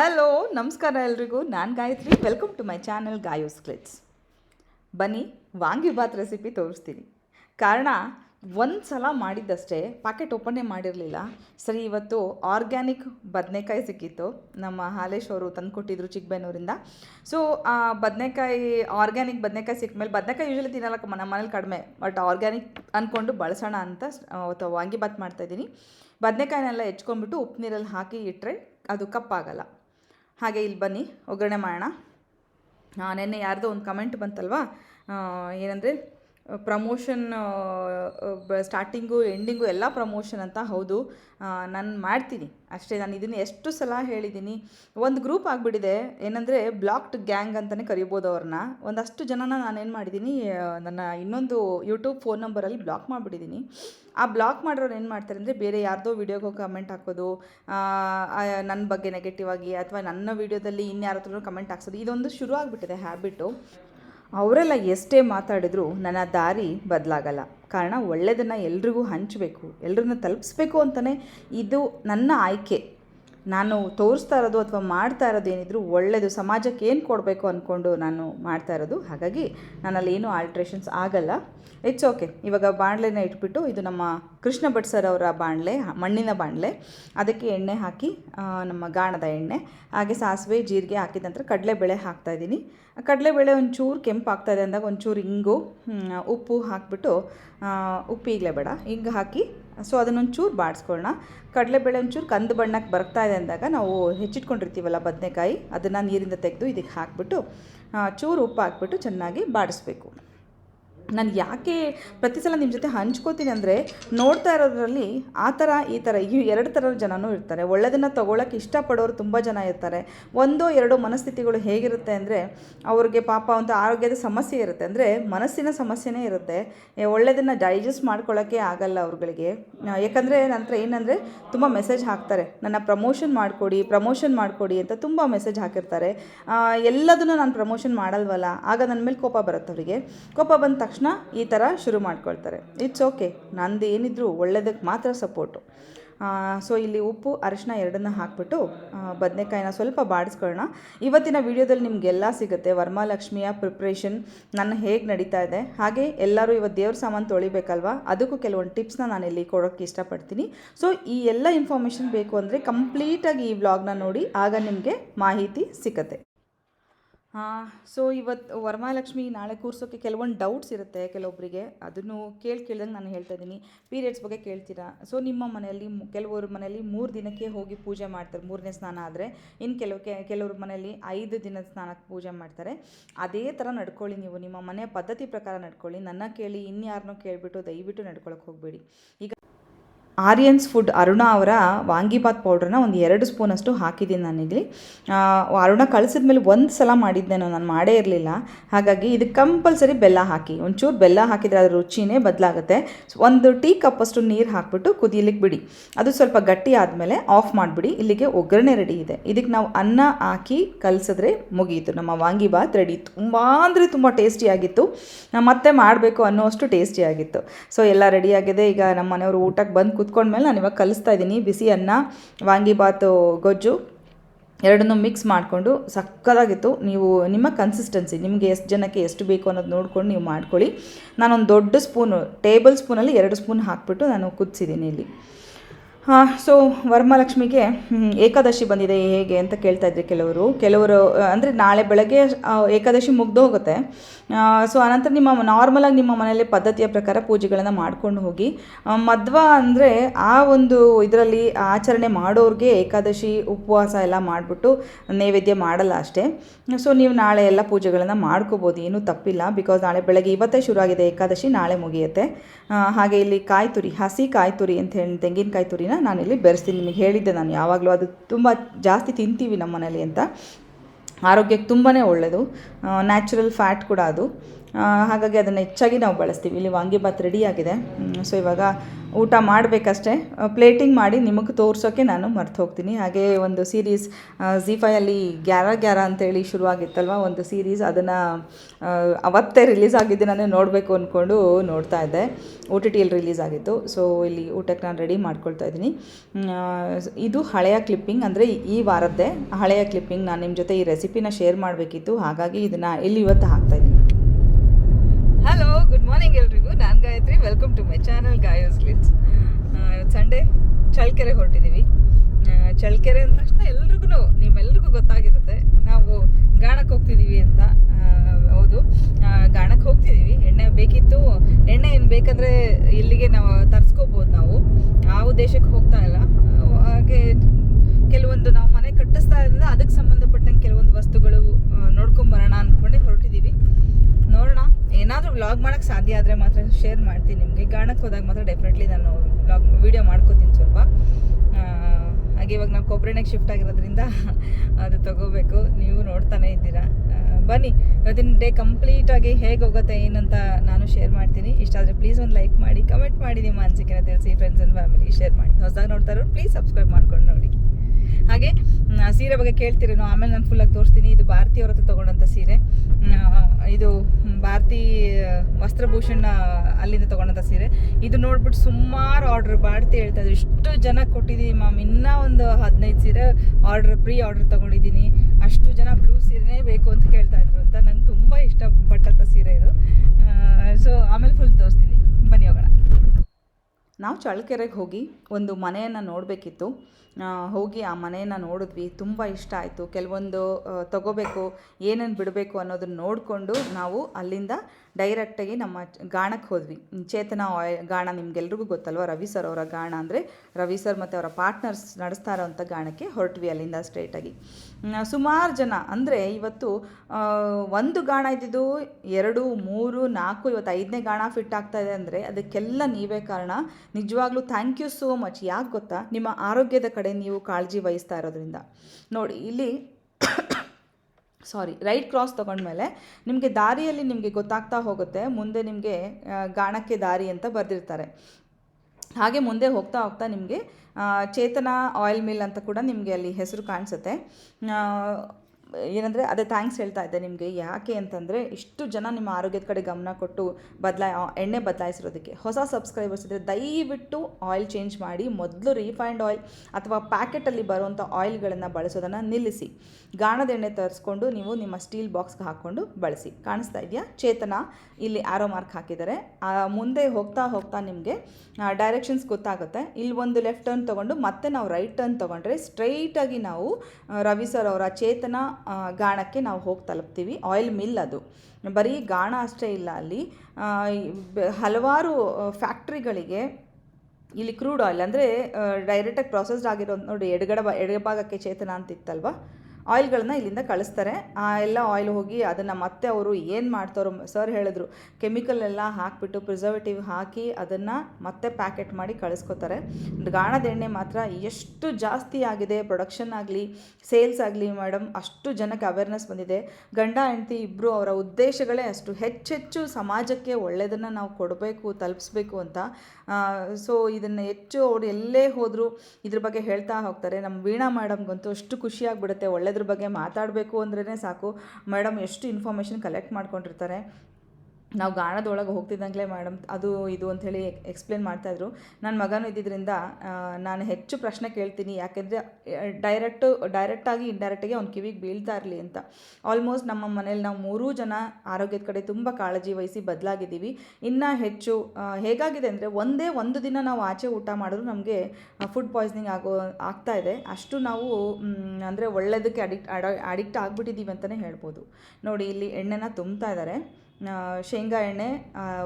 Hello ನಮಸ್ಕಾರ ಎಲ್ರಿಗೂ. ನಾನು Gayatri. Welcome to my channel Gayos ಕ್ಲಿಟ್ಸ್ ಬನ್ನಿ ವಾಂಗಿಬಾತ್ ರೆಸಿಪಿ ತೋರಿಸ್ತೀನಿ. ಕಾರಣ ಒಂದು ಸಲ ಮಾಡಿದ್ದಷ್ಟೇ ಪ್ಯಾಕೆಟ್ ಓಪನ್ನೇ ಮಾಡಿರಲಿಲ್ಲ. ಸರಿ, ಇವತ್ತು ಆರ್ಗ್ಯಾನಿಕ್ ಬದನೆಕಾಯಿ ಸಿಕ್ಕಿತ್ತು. ನಮ್ಮ ಹಾಲೇಶ್ ಅವರು ತಂದುಕೊಟ್ಟಿದ್ರು ಚಿಕ್ಕಬೆನ್ನೂರಿಂದ. ಸೊ ಆ ಬದನೆಕಾಯಿ ಆರ್ಗ್ಯಾನಿಕ್ ಬದನೆಕಾಯಿ ಸಿಕ್ಕ ಮೇಲೆ ಬದನೆಕಾಯಿ ಯೂಶಲಿ ತಿನ್ನಲ್ಲ ನಮ್ಮ ಮನೇಲಿ ಕಡಿಮೆ. ಬಟ್ ಆರ್ಗ್ಯಾನಿಕ್ ಅಂದ್ಕೊಂಡು ಬಳಸೋಣ ಅಂತ ಅವತ್ತು ವಾಂಗಿಬಾತ್ ಮಾಡ್ತಾಯಿದ್ದೀನಿ ಬದನೆಕಾಯಿನೆಲ್ಲ ಹೆಚ್ಕೊಂಡ್ಬಿಟ್ಟು ಉಪ್ಪು ನೀರಲ್ಲಿ ಹಾಕಿ ಇಟ್ಟರೆ ಅದು ಕಪ್ಪಾಗಲ್ಲ. ಹಾಗೆ ಇಲ್ಲಿ ಬನ್ನಿ ಒಗ್ಗರಣೆ ಮಾಡೋಣ. ನೆನ್ನೆ ಯಾರ್ದೋ ಒಂದು ಕಮೆಂಟ್ ಬಂತಲ್ವಾ? ಏನಂದರೆ ಪ್ರಮೋಷನ್ ಸ್ಟಾರ್ಟಿಂಗು ಎಂಡಿಂಗು ಎಲ್ಲ ಪ್ರಮೋಷನ್ ಅಂತ ಹೌದು. ನಾನು ಮಾಡ್ತೀನಿ. ಅಷ್ಟೇ, ನಾನು ಇದನ್ನು ಎಷ್ಟು ಸಲ ಹೇಳಿದ್ದೀನಿ ಒಂದು ಗ್ರೂಪ್ ಆಗಿಬಿಟ್ಟಿದೆ. ಏನಂದರೆ ಬ್ಲಾಕ್ಡ್ ಗ್ಯಾಂಗ್ ಅಂತಲೇ ಕರಿಬೋದು ಅವ್ರನ್ನ. ಒಂದಷ್ಟು ಜನನ ನಾನೇನು ಮಾಡಿದ್ದೀನಿ ನನ್ನ ಇನ್ನೊಂದು ಯೂಟ್ಯೂಬ್ ಫೋನ್ ನಂಬರಲ್ಲಿ ಬ್ಲಾಕ್ ಮಾಡಿಬಿಟ್ಟಿದ್ದೀನಿ ಆ ಬ್ಲಾಕ್ ಮಾಡಿರೋರು ಏನು ಮಾಡ್ತಾರೆ ಅಂದರೆ ಬೇರೆ ಯಾರ್ದೋ ವೀಡಿಯೋಗೋ ಕಮೆಂಟ್ ಹಾಕೋದು ನನ್ನ ಬಗ್ಗೆ ನೆಗೆಟಿವ್ ಆಗಿ ಅಥವಾ ನನ್ನ ವೀಡಿಯೋದಲ್ಲಿ ಇನ್ಯಾರ ಹತ್ರನೂ ಕಮೆಂಟ್ ಹಾಕ್ಸೋದು, ಇದೊಂದು ಶುರು ಆಗಿಬಿಟ್ಟಿದೆ ಹ್ಯಾಬಿಟು ಅವರೆಲ್ಲ ಎಷ್ಟೇ ಮಾತಾಡಿದ್ರು ನನ್ನ ದಾರಿ ಬದಲಾಗಲ್ಲ. ಕಾರಣ ಒಳ್ಳೆಯದನ್ನು ಎಲ್ರಿಗೂ ಹಂಚಬೇಕು. ಎಲ್ರನ್ನ ತಲುಪಿಸ್ಬೇಕು ಅಂತಲೇ ಇದು ನನ್ನ ಆಯ್ಕೆ. ನಾನು ತೋರಿಸ್ತಾ ಇರೋದು ಅಥವಾ ಮಾಡ್ತಾ ಇರೋದು ಏನಿದ್ರು ಒಳ್ಳೆಯದು ಸಮಾಜಕ್ಕೆ ಏನು ಕೊಡಬೇಕು ಅಂದ್ಕೊಂಡು ನಾನು ಮಾಡ್ತಾ ಇರೋದು. ಹಾಗಾಗಿ ನನ್ನಲ್ಲಿ ಏನೂ ಆಲ್ಟ್ರೇಷನ್ಸ್ ಆಗಲ್ಲ. ಇಟ್ಸ್ ಓಕೆ ಇವಾಗ ಬಾಣಲೆನ ಇಟ್ಬಿಟ್ಟು ಇದು ನಮ್ಮ ಕೃಷ್ಣ ಭಟ್ ಸರ್ ಅವರ ಬಾಣಲೆ ಮಣ್ಣಿನ ಬಾಣಲೆ. ಅದಕ್ಕೆ ಎಣ್ಣೆ ಹಾಕಿ ನಮ್ಮ ಗಾಣದ ಎಣ್ಣೆ, ಹಾಗೆ ಸಾಸಿವೆ, ಜೀರಿಗೆ ಹಾಕಿದ ನಂತರ ಕಡಲೆಬೇಳೆ ಹಾಕ್ತಾಯಿದ್ದೀನಿ ಕಡಲೆಬೇಳೆ ಒಂಚೂರು ಕೆಂಪು ಆಗ್ತಾಯಿದೆ ಅಂದಾಗ ಒಂಚೂರು ಇಂಗು ಉಪ್ಪು ಹಾಕಿಬಿಟ್ಟು ಉಪ್ಪು ಈಗಲೇ ಬೇಡ. ಹಿಂಗೆ ಹಾಕಿ ಸೊ ಅದನ್ನೊಂಚೂರು ಬಾಡಿಸ್ಕೊಳ್ಳೋಣ ಕಡಲೆಬೇಳೆ ಒಂಚೂರು ಕಂದು ಬಣ್ಣಕ್ಕೆ ಬರ್ತಾ ಇದೆ ಅಂದಾಗ ನಾವು ಹೆಚ್ಚಿಟ್ಕೊಂಡಿರ್ತೀವಲ್ಲ ಬದನೆಕಾಯಿ, ಅದನ್ನು ನೀರಿಂದ ತೆಗೆದು ಇದಕ್ಕೆ ಹಾಕ್ಬಿಟ್ಟು ಚೂರು ಉಪ್ಪು ಹಾಕ್ಬಿಟ್ಟು ಚೆನ್ನಾಗಿ ಬಾಡಿಸ್ಬೇಕು. ನಾನು ಯಾಕೆ ಪ್ರತಿ ಸಲ ನಿಮ್ಮ ಜೊತೆ ಹಂಚ್ಕೋತೀನಿ ಅಂದರೆ ನೋಡ್ತಾ ಇರೋದ್ರಲ್ಲಿ ಆ ಥರ, ಈ ಥರ, ಈ ಎರಡು ಥರದ ಜನನೂ ಇರ್ತಾರೆ. ಒಳ್ಳೆಯದನ್ನು ತೊಗೊಳಕ್ಕೆ ಇಷ್ಟಪಡೋರು ತುಂಬ ಜನ ಇರ್ತಾರೆ. ಒಂದೋ ಎರಡೋ ಮನಸ್ಥಿತಿಗಳು ಹೇಗಿರುತ್ತೆ ಅಂದರೆ ಅವ್ರಿಗೆ ಪಾಪ ಒಂದು ಆರೋಗ್ಯದ ಸಮಸ್ಯೆ ಇರುತ್ತೆ. ಅಂದರೆ ಮನಸ್ಸಿನ ಸಮಸ್ಯೆನೇ ಇರುತ್ತೆ. ಒಳ್ಳೆಯದನ್ನು ಡೈಜೆಸ್ಟ್ ಮಾಡ್ಕೊಳ್ಳೋಕ್ಕೆ ಆಗಲ್ಲ ಅವ್ರುಗಳಿಗೆ. ಯಾಕಂದರೆ ನಂತರ ಏನಂದರೆ ತುಂಬ ಮೆಸೇಜ್ ಹಾಕ್ತಾರೆ. ನನ್ನ ಪ್ರಮೋಷನ್ ಮಾಡಿಕೊಡಿ ಪ್ರಮೋಷನ್ ಮಾಡಿಕೊಡಿ ಅಂತ ತುಂಬ ಮೆಸೇಜ್ ಹಾಕಿರ್ತಾರೆ. ಎಲ್ಲದನ್ನು ನಾನು ಪ್ರಮೋಷನ್ ಮಾಡಲ್ವಲ್ಲ? ಆಗ ನನ್ನ ಮೇಲೆ ಕೋಪ ಬರುತ್ತೆ ಅವರಿಗೆ. ಕೋಪ ಬಂದ ತಕ್ಷಣ ಈ ಥರ ಶುರು ಮಾಡ್ಕೊಳ್ತಾರೆ. ಇಟ್ಸ್ ಓಕೆ ನಂದು ಏನಿದ್ರು ಒಳ್ಳೇದಕ್ಕೆ ಮಾತ್ರ ಸಪೋರ್ಟು ಸೊ ಇಲ್ಲಿ ಉಪ್ಪು ಅರಿಶಿನ ಎರಡನ್ನ ಹಾಕ್ಬಿಟ್ಟು ಬದನೆಕಾಯಿನ ಸ್ವಲ್ಪ ಬಾಡಿಸ್ಕೊಳ್ಳೋಣ. ಇವತ್ತಿನ ವಿಡಿಯೋದಲ್ಲಿ ನಿಮಗೆಲ್ಲ ಸಿಗುತ್ತೆ ವರ್ಮಾಲಕ್ಷ್ಮಿಯ ಪ್ರಿಪ್ರೇಷನ್ ನನ್ನ ಹೇಗೆ ನಡೀತಾ ಇದೆ. ಹಾಗೆ ಎಲ್ಲರೂ ಇವತ್ತು ದೇವ್ರ ಸಾಮಾನು ತೊಳಿಬೇಕಲ್ವಾ? ಅದಕ್ಕೂ ಕೆಲವೊಂದು ಟಿಪ್ಸ್ನ ನಾನು ಇಲ್ಲಿ ಕೊಡೋಕ್ಕೆ ಇಷ್ಟಪಡ್ತೀನಿ. ಸೊ ಈ ಎಲ್ಲ ಇನ್ಫಾರ್ಮೇಷನ್ ಬೇಕು ಅಂದರೆ ಕಂಪ್ಲೀಟಾಗಿ ಈ ವ್ಲಾಗ್ನ ನೋಡಿ, ಆಗ ನಿಮಗೆ ಮಾಹಿತಿ ಸಿಕ್ಕತ್ತೆ ಸೊ ಇವತ್ತು ವರಮಹಾಲಕ್ಷ್ಮಿ ನಾಳೆ ಕೂರ್ಸೋಕ್ಕೆ ಕೆಲವೊಂದು ಡೌಟ್ಸ್ ಇರುತ್ತೆ ಕೆಲವೊಬ್ಬರಿಗೆ ಅದನ್ನು ಕೇಳಿ ಕೇಳ್ದಂಗೆ ನಾನು ಹೇಳ್ತಾ ಇದ್ದೀನಿ. ಪೀರಿಯಡ್ಸ್ ಬಗ್ಗೆ ಕೇಳ್ತೀರಾ? ಸೊ ನಿಮ್ಮ ಮನೆಯಲ್ಲಿ ಕೆಲವರು ಮನೆಯಲ್ಲಿ ಮೂರು ದಿನಕ್ಕೆ ಹೋಗಿ ಪೂಜೆ ಮಾಡ್ತಾರೆ. ಮೂರನೇ ಸ್ನಾನ ಆದರೆ ಇನ್ನು ಕೆಲವು ಕೆಲವ್ರ ಮನೆಯಲ್ಲಿ ಐದು ದಿನದ ಸ್ನಾನಕ್ಕೆ ಪೂಜೆ ಮಾಡ್ತಾರೆ. ಅದೇ ಥರ ನಡ್ಕೊಳ್ಳಿ ನೀವು. ನಿಮ್ಮ ಮನೆಯ ಪದ್ಧತಿ ಪ್ರಕಾರ ನಡ್ಕೊಳ್ಳಿ. ನನ್ನ ಕೇಳಿ ಇನ್ಯಾರನ್ನೋ ಕೇಳಿಬಿಟ್ಟು ದಯವಿಟ್ಟು ನಡ್ಕೊಳಕ್ಕೆ ಹೋಗಬೇಡಿ. ಈಗ ಆರ್ಯನ್ಸ್ ಫುಡ್ ಅರುಣ ಅವರ ವಾಂಗಿಬಾತ್ ಪೌಡ್ರನ್ನ ಒಂದು ಎರಡು ಸ್ಪೂನಷ್ಟು ಹಾಕಿದ್ದೀನಿ ನಾನಿಲ್ಲಿ. ಅರುಣ ಕಳಿಸಿದ ಮೇಲೆ ಒಂದು ಸಲ ಮಾಡಿದ್ದೇನೋ ನಾನು ಮಾಡೇ ಇರಲಿಲ್ಲ. ಹಾಗಾಗಿ ಇದಕ್ಕೆ ಕಂಪಲ್ಸರಿ ಬೆಲ್ಲ ಹಾಕಿ. ಒಂಚೂರು ಬೆಲ್ಲ ಹಾಕಿದರೆ ಅದರ ರುಚಿನೇ ಬದಲಾಗುತ್ತೆ. ಒಂದು ಟೀ ಕಪ್ಪಷ್ಟು ನೀರು ಹಾಕಿಬಿಟ್ಟು ಕುದಿಯಲಿಕ್ಕೆ ಬಿಡಿ. ಅದು ಸ್ವಲ್ಪ ಗಟ್ಟಿ ಆದಮೇಲೆ ಆಫ್ ಮಾಡಿಬಿಡಿ. ಇಲ್ಲಿಗೆ ಒಗ್ಗರಣೆ ರೆಡಿ ಇದೆ. ಇದಕ್ಕೆ ನಾವು ಅನ್ನ ಹಾಕಿ ಕಲಸಿದ್ರೆ ಮುಗಿಯಿತು ನಮ್ಮ ವಾಂಗಿಬಾತ್ ರೆಡಿ ತುಂಬ ಅಂದರೆ ತುಂಬ ಟೇಸ್ಟಿಯಾಗಿತ್ತು ಮತ್ತೆ ಮಾಡಬೇಕು ಅನ್ನೋ ಅಷ್ಟು ಟೇಸ್ಟಿಯಾಗಿತ್ತು ಸೊ ಎಲ್ಲ ರೆಡಿಯಾಗಿದೆ ಈಗ ನಮ್ಮ ಮನೆಯವರು ಊಟಕ್ಕೆ ಬಂದು ಕುತ್ಕೊಂಡ್ಮೇಲೆ ನಾನು ಇವಾಗ ಕಲಿಸ್ತಾ ಇದ್ದೀನಿ. ಬಿಸಿ ಅನ್ನ ವಾಂಗಿಬಾತು ಗೊಜ್ಜು ಎರಡನ್ನೂ ಮಿಕ್ಸ್ ಮಾಡಿಕೊಂಡು ಸಕ್ಕತ್ತಾಗಿತ್ತು ನೀವು, ನಿಮ್ಮ ಕನ್ಸಿಸ್ಟೆನ್ಸಿ ನಿಮಗೆ ಎಷ್ಟು ಜನಕ್ಕೆ ಎಷ್ಟು ಬೇಕು ಅನ್ನೋದು ನೋಡ್ಕೊಂಡು ನೀವು ಮಾಡ್ಕೊಳ್ಳಿ. ನಾನೊಂದು ದೊಡ್ಡ ಸ್ಪೂನು ಟೇಬಲ್ ಸ್ಪೂನಲ್ಲಿ ಎರಡು ಸ್ಪೂನ್ ಹಾಕ್ಬಿಟ್ಟು ನಾನು ಕುದಿಸಿದ್ದೀನಿ ಇಲ್ಲಿ. ಸೊ ವರಮಹಾಲಕ್ಷ್ಮಿಗೆ ಏಕಾದಶಿ ಬಂದಿದೆ ಹೇಗೆ ಅಂತ ಕೇಳ್ತಾ ಇದ್ರಿ ಕೆಲವರು. ಕೆಲವರು ಅಂದರೆ ನಾಳೆ ಬೆಳಗ್ಗೆ ಏಕಾದಶಿ ಮುಗ್ದು ಹೋಗುತ್ತೆ. ಸೊ ಅನಂತರ ನಿಮ್ಮ ನಾರ್ಮಲಾಗಿ ನಿಮ್ಮ ಮನೆಯಲ್ಲಿ ಪದ್ಧತಿಯ ಪ್ರಕಾರ ಪೂಜೆಗಳನ್ನು ಮಾಡ್ಕೊಂಡು ಹೋಗಿ ಮದ್ವ ಅಂದರೆ ಆ ಒಂದು ಇದರಲ್ಲಿ ಆಚರಣೆ ಮಾಡೋರಿಗೆ ಏಕಾದಶಿ ಉಪವಾಸ ಎಲ್ಲ ಮಾಡಿಬಿಟ್ಟು ನೈವೇದ್ಯ ಮಾಡಲ್ಲ ಅಷ್ಟೇ. ಸೊ ನೀವು ನಾಳೆ ಎಲ್ಲ ಪೂಜೆಗಳನ್ನು ಮಾಡ್ಕೋಬೋದು, ಏನೂ ತಪ್ಪಿಲ್ಲ. ಬಿಕಾಸ್ ನಾಳೆ ಬೆಳಗ್ಗೆ ಇವತ್ತೇ ಶುರು ಆಗಿದೆ ಏಕಾದಶಿ, ನಾಳೆ ಮುಗಿಯುತ್ತೆ. ಹಾಗೆ ಇಲ್ಲಿ ಕಾಯಿ ತುರಿ ಹಸಿ ಕಾಯಿ ತುರಿ ಅಂತ ಹೇಳಿ, ತೆಂಗಿನಕಾಯಿ ತುರಿನ ನಾನಿಲ್ಲಿ ಬೆರೆಸ್ತೀನಿ. ನಿಮಗೆ ಹೇಳಿದ್ದೆ ನಾನು ಯಾವಾಗಲೂ ಅದು ತುಂಬ ಜಾಸ್ತಿ ತಿಂತೀವಿ ನಮ್ಮ ಮನೇಲಿ ಅಂತ. ಆರೋಗ್ಯಕ್ಕೆ ತುಂಬಾ ಒಳ್ಳೆಯದು ನ್ಯಾಚುರಲ್ ಫ್ಯಾಟ್ ಕೂಡ ಅದು. ಹಾಗಾಗಿ ಅದನ್ನು ಹೆಚ್ಚಾಗಿ ನಾವು ಬಳಸ್ತೀವಿ. ಇಲ್ಲಿ ವಾಂಗಿಭಾತ್ ರೆಡಿಯಾಗಿದೆ ಸೊ ಇವಾಗ ಊಟ ಮಾಡಬೇಕಷ್ಟೇ. ಪ್ಲೇಟಿಂಗ್ ಮಾಡಿ ನಿಮಗೆ ತೋರಿಸೋಕೆ ನಾನು ಮರ್ತು ಹೋಗ್ತೀನಿ. ಹಾಗೆ ಒಂದು ಸೀರೀಸ್ ಝೀ ಫೈಯಲ್ಲಿ ಗ್ಯಾರ ಗ್ಯಾರ ಅಂತೇಳಿ ಶುರುವಾಗಿತ್ತಲ್ವ? ಒಂದು ಸೀರೀಸ್ ಅದನ್ನು ಅವತ್ತೇ ರಿಲೀಸ್ ಆಗಿದ್ದು ನಾನು ನೋಡಬೇಕು ಅಂದ್ಕೊಂಡು ನೋಡ್ತಾ ಇದ್ದೆ. ಓ ಟಿ ಟಿಯಲ್ಲಿ ರಿಲೀಸ್ ಆಗಿತ್ತು. ಸೊ ಇಲ್ಲಿ ಊಟಕ್ಕೆ ನಾನು ರೆಡಿ ಮಾಡ್ಕೊಳ್ತಾ ಇದ್ದೀನಿ. ಇದು ಹಳೆಯ ಕ್ಲಿಪ್ಪಿಂಗ್ ಅಂದರೆ ಈ ವಾರದ್ದೇ ಹಳೆಯ ಕ್ಲಿಪ್ಪಿಂಗ್ ನಾನು ನಿಮ್ಮ ಜೊತೆ ಈ ರೆಸಿಪಿನ ಶೇರ್ ಮಾಡಬೇಕಿತ್ತು. ಹಾಗಾಗಿ ಇದನ್ನು ಇಲ್ಲಿ ಇವತ್ತು ಹಾಕ್ತಾ ಇದ್ದೀನಿ. ಹಲೋ ಗುಡ್ ಮಾರ್ನಿಂಗ್ ಎಲ್ರಿಗೂ. ನಾನು Gayatri. Welcome to my channel Gayos glitz ಇವತ್ತು ಸಂಡೇ ಚಳ್ಕೆರೆ ಹೊರಟಿದ್ದೀವಿ ಚಳ್ಕೆರೆ ಅಂದ ತಕ್ಷಣ ಎಲ್ರಿಗೂ ನಿಮ್ಮೆಲ್ರಿಗೂ ಗೊತ್ತಾಗಿರುತ್ತೆ. ನಾವು ಗಾಣಕ್ಕೆ ಹೋಗ್ತಿದ್ದೀವಿ ಅಂತ ಹೌದು. ಗಾಣಕ್ಕೆ ಹೋಗ್ತಿದ್ದೀವಿ ಎಣ್ಣೆ ಬೇಕಿತ್ತು. ಎಣ್ಣೆ ಏನು ಬೇಕಂದರೆ ಇಲ್ಲಿಗೆ ನಾವು ತರಿಸ್ಕೋಬೋದು ನಾವು. ಆ ಉದ್ದೇಶಕ್ಕೆ ಹೋಗ್ತಾ ಇಲ್ಲ. ಹಾಗೆ ಕೆಲವೊಂದು ನಾವು ಮನೆ ಕಟ್ಟಿಸ್ತಾ ಇರೋದ್ರಿಂದ ಅದಕ್ಕೆ ಸಂಬಂಧಪಟ್ಟಂಗೆ ಕೆಲವೊಂದು ವಸ್ತುಗಳು ನೋಡ್ಕೊಂಬರೋಣ ಅಂದ್ಕೊಂಡೆ ಹೊರಟಿದ್ದೀವಿ ನೋಡೋಣ. ಏನಾದರೂ ವ್ಲಾಗ್ ಮಾಡೋಕ್ಕೆ ಸಾಧ್ಯ ಆದರೆ ಮಾತ್ರ ಶೇರ್ ಮಾಡ್ತೀನಿ. ನಿಮಗೆ ಗಾಣಕ್ಕೆ ಹೋದಾಗ ಮಾತ್ರ ಡೆಫಿನೆಟ್ಲಿ ನಾನು ವ್ಲಾಗ್ ವೀಡಿಯೋ ಮಾಡ್ಕೋತೀನಿ ಸ್ವಲ್ಪ. ಹಾಗೆ ಇವಾಗ ನಾವು ಕೊಬ್ಬರಿಣೆಗೆ ಶಿಫ್ಟ್ ಆಗಿರೋದ್ರಿಂದ ಅದು ತಗೋಬೇಕು. ನೀವು ನೋಡ್ತಾನೆ ಇದ್ದೀರಾ. ಬನ್ನಿ. ಇವತ್ತಿನ ಡೇ ಕಂಪ್ಲೀಟಾಗಿ ಹೇಗೆ ಹೋಗುತ್ತೆ, ಏನಂತ ನಾನು ಶೇರ್ ಮಾಡ್ತೀನಿ. ಇಷ್ಟ ಆದರೆ ಪ್ಲೀಸ್ ಒಂದು ಲೈಕ್ ಮಾಡಿ ಕಮೆಂಟ್ ಮಾಡಿ. ನಿಮ್ಮ ಅನಿಸಿಕೆನ ತಿಳಿಸಿ ಫ್ರೆಂಡ್ಸ್ ಆ್ಯಂಡ್ ಫ್ಯಾಮಿಲಿ ಶೇರ್ ಮಾಡಿ. ಹೊಸದಾಗಿ ನೋಡ್ತಾರೋ ಪ್ಲೀಸ್ ಸಬ್ಸ್ಕ್ರೈಬ್ ಮಾಡ್ಕೊಂಡು ನೋಡಿ. ಹಾಗೆ ಸೀರೆ ಬಗ್ಗೆ ಕೇಳ್ತಿರೇನು, ಆಮೇಲೆ ನಾನು ಫುಲ್ಲಾಗಿ ತೋರಿಸ್ತೀನಿ. ಇದು ಭಾರತಿ ಅವ್ರ ಹತ್ರ ತೊಗೊಂಡಂಥ ಸೀರೆ. ಇದು ಭಾರತಿ ವಸ್ತ್ರಭೂಷಣ ಅಲ್ಲಿಂದ ತೊಗೊಂಡಂಥ ಸೀರೆ. ಇದು ನೋಡ್ಬಿಟ್ಟು ಸುಮಾರು ಆರ್ಡ್ರ್ ಭಾರತಿ ಹೇಳ್ತಾ ಇದ್ರು. ಇಷ್ಟು ಜನ ಕೊಟ್ಟಿದ್ದೀನಿ ಮ್ಯಾಮ್ ಇನ್ನೂ ಒಂದು ಹದಿನೈದು ಸೀರೆ ಆರ್ಡ್ರ್ ಪ್ರೀ ಆರ್ಡ್ರ್ ತೊಗೊಂಡಿದ್ದೀನಿ ಅಷ್ಟು ಜನ ಬ್ಲೂ ಸೀರೆನೇ ಬೇಕು ಅಂತ ಕೇಳ್ತಾ ಇದ್ರು ಅಂತ. ನಂಗೆ ತುಂಬ ಇಷ್ಟಪಟ್ಟಂಥ ಸೀರೆ ಇದು. ಸೊ ಆಮೇಲೆ ಫುಲ್ ತೋರಿಸ್ತೀನಿ. ಬನ್ನಿ ಹೋಗೋಣ. ನಾವು ಚಳ್ಳಕೆರೆಗೆ ಹೋಗಿ ಒಂದು ಮನೆಯನ್ನು ನೋಡಬೇಕಿತ್ತು. ಹೋಗಿ ಆ ಮನೆಯನ್ನು ನೋಡಿದ್ವಿ. ತುಂಬ ಇಷ್ಟ ಆಯಿತು. ಕೆಲವೊಂದು ತಗೋಬೇಕು, ಏನೇನು ಬಿಡಬೇಕು ಅನ್ನೋದನ್ನ ನೋಡಿಕೊಂಡು ನಾವು ಅಲ್ಲಿಂದ ಡೈರೆಕ್ಟಾಗಿ ನಮ್ಮ ಗಾಣಕ್ಕೆ ಹೋದ್ವಿ. ಚೇತನ ಗಾಣ ನಿಮ್ಗೆಲ್ರಿಗೂ ಗೊತ್ತಲ್ವ? ರವಿ ಸರ್ ಅವರ ಗಾಣ ಅಂದರೆ ರವಿ ಸರ್ ಮತ್ತು ಅವರ ಪಾರ್ಟ್ನರ್ಸ್ ನಡೆಸ್ತಾ ಇರೋವಂಥ ಗಾಣಕ್ಕೆ ಹೊರಟ್ವಿ ಅಲ್ಲಿಂದ ಸ್ಟ್ರೇಟಾಗಿ ಸುಮಾರು ಜನ ಅಂದರೆ ಇವತ್ತು ಒಂದು ಗಾಣ ಇದ್ದಿದ್ದು ಎರಡು, ಮೂರು, ನಾಲ್ಕು, ಇವತ್ತು ಐದನೇ ಗಾಣ ಫಿಟ್ ಆಗ್ತಾ ಇದೆ ಅಂದರೆ ಅದಕ್ಕೆಲ್ಲ ನೀವೇ ಕಾರಣ. ನಿಜವಾಗ್ಲೂ ಥ್ಯಾಂಕ್ ಯು ಸೋ ಮಚ್ ಯಾಕೆ ಗೊತ್ತಾ? ನಿಮ್ಮ ಆರೋಗ್ಯದ ಕಡೆ ನೀವು ಕಾಳಜಿ ವಹಿಸ್ತಾ ಇರೋದ್ರಿಂದ. ನೋಡಿ, ಇಲ್ಲಿ ಸಾರಿ ರೈಟ್ ಕ್ರಾಸ್ ತೊಗೊಂಡ್ಮೇಲೆ ನಿಮಗೆ ದಾರಿಯಲ್ಲಿ ನಿಮಗೆ ಗೊತ್ತಾಗ್ತಾ ಹೋಗುತ್ತೆ, ಮುಂದೆ ನಿಮಗೆ ಗಾಣಕ್ಕೆ ದಾರಿ ಅಂತ ಬರೆದಿರ್ತಾರೆ. ಹಾಗೆ ಮುಂದೆ ಹೋಗ್ತಾ ಹೋಗ್ತಾ ನಿಮಗೆ ಚೇತನ ಆಯಿಲ್ ಮಿಲ್ ಅಂತ ಕೂಡ ನಿಮಗೆ ಅಲ್ಲಿ ಹೆಸರು ಕಾಣಿಸುತ್ತೆ. ಏನಂದರೆ ಅದೇ ಥ್ಯಾಂಕ್ಸ್ ಹೇಳ್ತಾ ಇದ್ದೆ ನಿಮಗೆ. ಯಾಕೆ ಅಂತಂದರೆ ಇಷ್ಟು ಜನ ನಿಮ್ಮ ಆರೋಗ್ಯದ ಕಡೆ ಗಮನ ಕೊಟ್ಟು ಬದಲಾಯ್ ಎಣ್ಣೆ ಬದಲಾಯಿಸಿರೋದಕ್ಕೆ. ಹೊಸ ಸಬ್ಸ್ಕ್ರೈಬರ್ಸ್ ಇದ್ದರೆ ದಯವಿಟ್ಟು ಆಯಿಲ್ ಚೇಂಜ್ ಮಾಡಿ, ಮೊದಲು ರೀಫೈಂಡ್ ಆಯಿಲ್ ಅಥವಾ ಪ್ಯಾಕೆಟಲ್ಲಿ ಬರುವಂಥ ಆಯಿಲ್ಗಳನ್ನು ಬಳಸೋದನ್ನು ನಿಲ್ಲಿಸಿ. ಗಾಣದ ಎಣ್ಣೆ ತರಿಸ್ಕೊಂಡು ನೀವು ನಿಮ್ಮ ಸ್ಟೀಲ್ ಬಾಕ್ಸ್ಗೆ ಹಾಕ್ಕೊಂಡು ಬಳಸಿ. ಕಾಣಿಸ್ತಾ ಇದೆಯಾ? ಚೇತನ ಇಲ್ಲಿ ಆರೋ ಮಾರ್ಕ್ ಹಾಕಿದ್ದಾರೆ. ಮುಂದೆ ಹೋಗ್ತಾ ಹೋಗ್ತಾ ನಿಮಗೆ ಡೈರೆಕ್ಷನ್ಸ್ ಗೊತ್ತಾಗುತ್ತೆ. ಇಲ್ಲಿ ಒಂದು ಲೆಫ್ಟ್ ಟರ್ನ್ ತೊಗೊಂಡು ಮತ್ತೆ ನಾವು ರೈಟ್ ಟರ್ನ್ ತೊಗೊಂಡ್ರೆ ಸ್ಟ್ರೈಟಾಗಿ ನಾವು ರವಿ ಸರ್ ಅವರ, ಚೇತನ ಗಾಣಕ್ಕೆ ನಾವು ಹೋಗಿ ತಲುಪ್ತೀವಿ. ಆಯಿಲ್ ಮಿಲ್ ಅದು. ಬರೀ ಗಾಣ ಅಷ್ಟೇ ಇಲ್ಲ ಅಲ್ಲಿ. ಹಲವಾರು ಫ್ಯಾಕ್ಟ್ರಿಗಳಿಗೆ ಇಲ್ಲಿ ಕ್ರೂಡ್ ಆಯಿಲ್ ಅಂದರೆ ಡೈರೆಕ್ಟಾಗಿ ಪ್ರಾಸೆಸ್ಡ್ ಆಗಿರೋದು ನೋಡಿ, ಎಡಗಡ ಎಡಭಾಗಕ್ಕೆ ಚೇತನ ಅಂತಿತ್ತಲ್ವ? ಆಯಿಲ್ಗಳನ್ನ ಇಲ್ಲಿಂದ ಕಳಿಸ್ತಾರೆ. ಆ, ಎಲ್ಲ ಆಯಿಲ್ ಹೋಗಿ ಅದನ್ನು ಮತ್ತೆ ಅವರು ಏನು ಮಾಡ್ತಾರೋ ಸರ್ ಹೇಳಿದ್ರು. ಕೆಮಿಕಲ್ ಎಲ್ಲ ಹಾಕಿಬಿಟ್ಟು ಪ್ರಿಸರ್ವೇಟಿವ್ ಹಾಕಿ ಅದನ್ನು ಮತ್ತೆ ಪ್ಯಾಕೆಟ್ ಮಾಡಿ ಕಳಿಸ್ಕೊತಾರೆ. ಗಾಣದ ಎಣ್ಣೆ ಮಾತ್ರ ಎಷ್ಟು ಜಾಸ್ತಿ ಆಗಿದೆ ಪ್ರೊಡಕ್ಷನ್ ಆಗಲಿ ಸೇಲ್ಸ್ ಆಗಲಿ ಮೇಡಮ್ ಅಷ್ಟು ಜನಕ್ಕೆ ಅವೇರ್ನೆಸ್ ಬಂದಿದೆ. ಗಂಡ, ಹೆಂಡತಿ ಇಬ್ಬರು ಅವರ ಉದ್ದೇಶಗಳೇ ಅಷ್ಟು ಹೆಚ್ಚೆಚ್ಚು ಸಮಾಜಕ್ಕೆ ಒಳ್ಳೆಯದನ್ನು ನಾವು ಕೊಡಬೇಕು, ತಲುಪಿಸ್ಬೇಕು ಅಂತ. ಸೊ ಇದನ್ನು ಹೆಚ್ಚು ಅವರು ಎಲ್ಲೇ ಹೋದರೂ ಇದ್ರ ಬಗ್ಗೆ ಹೇಳ್ತಾ ಹೋಗ್ತಾರೆ. ನಮ್ಮ ವೀಣಾ ಮೇಡಮ್ಗಂತೂ ಅಷ್ಟು ಖುಷಿಯಾಗ್ಬಿಡುತ್ತೆ ಒಳ್ಳೆದ್ರ ಬಗ್ಗೆ ಮಾತಾಡಬೇಕು ಅಂದ್ರೇ ಸಾಕು. ಮೇಡಮ್ ಎಷ್ಟು ಇನ್ಫಾರ್ಮೇಷನ್ ಕಲೆಕ್ಟ್ ಮಾಡ್ಕೊಂಡಿರ್ತಾರೆ? ನಾವು ಗಾಣದೊಳಗೆ ಹೋಗ್ತಿದ್ದಂಗೆ ಮೇಡಮ್, ಅದು ಇದು ಅಂಥೇಳಿ ಎಕ್ಸ್ಪ್ಲೇನ್ ಮಾಡ್ತಾಯಿದ್ರು. ನನ್ನ ಮಗನೂ ಇದ್ದಿದ್ದರಿಂದ ನಾನು ಹೆಚ್ಚು ಪ್ರಶ್ನೆ ಕೇಳ್ತೀನಿ, ಯಾಕೆಂದರೆ ಡೈರೆಕ್ಟು, ಡೈರೆಕ್ಟಾಗಿ ಇಂಡೈರೆಕ್ಟಾಗಿ ಅವ್ನ ಕಿವಿಗೆ ಬೀಳ್ತಾ ಇರಲಿ ಅಂತ. ಆಲ್ಮೋಸ್ಟ್ ನಮ್ಮ ಮನೇಲಿ ನಾವು ಮೂರೂ ಜನ ಆರೋಗ್ಯದ ಕಡೆ ತುಂಬ ಕಾಳಜಿ ವಹಿಸಿ ಬದಲಾಗಿದ್ದೀವಿ. ಇನ್ನೂ ಹೆಚ್ಚು ಹೇಗಾಗಿದೆ ಅಂದರೆ, ಒಂದೇ ಒಂದು ದಿನ ನಾವು ಆಚೆ ಊಟ ಮಾಡಿದ್ರು ನಮಗೆ ಫುಡ್ ಪಾಯ್ಸನಿಂಗ್ ಆಗೋ ಆಗ್ತಾ ಇದೆ ಅಷ್ಟು ನಾವು ಅಂದರೆ ಒಳ್ಳೆಯದಕ್ಕೆ ಅಡಿಕ್ಟ್ ಅಡಿಕ್ಟ್ ಆಗಿಬಿಟ್ಟಿದ್ದೀವಿ ಅಂತಲೇ ಹೇಳ್ಬೋದು. ನೋಡಿ, ಇಲ್ಲಿ ಎಣ್ಣೆನ ತುಂಬ್ತಾ ಇದ್ದಾರೆ. ಶೇಂಗಾ ಎಣ್ಣೆ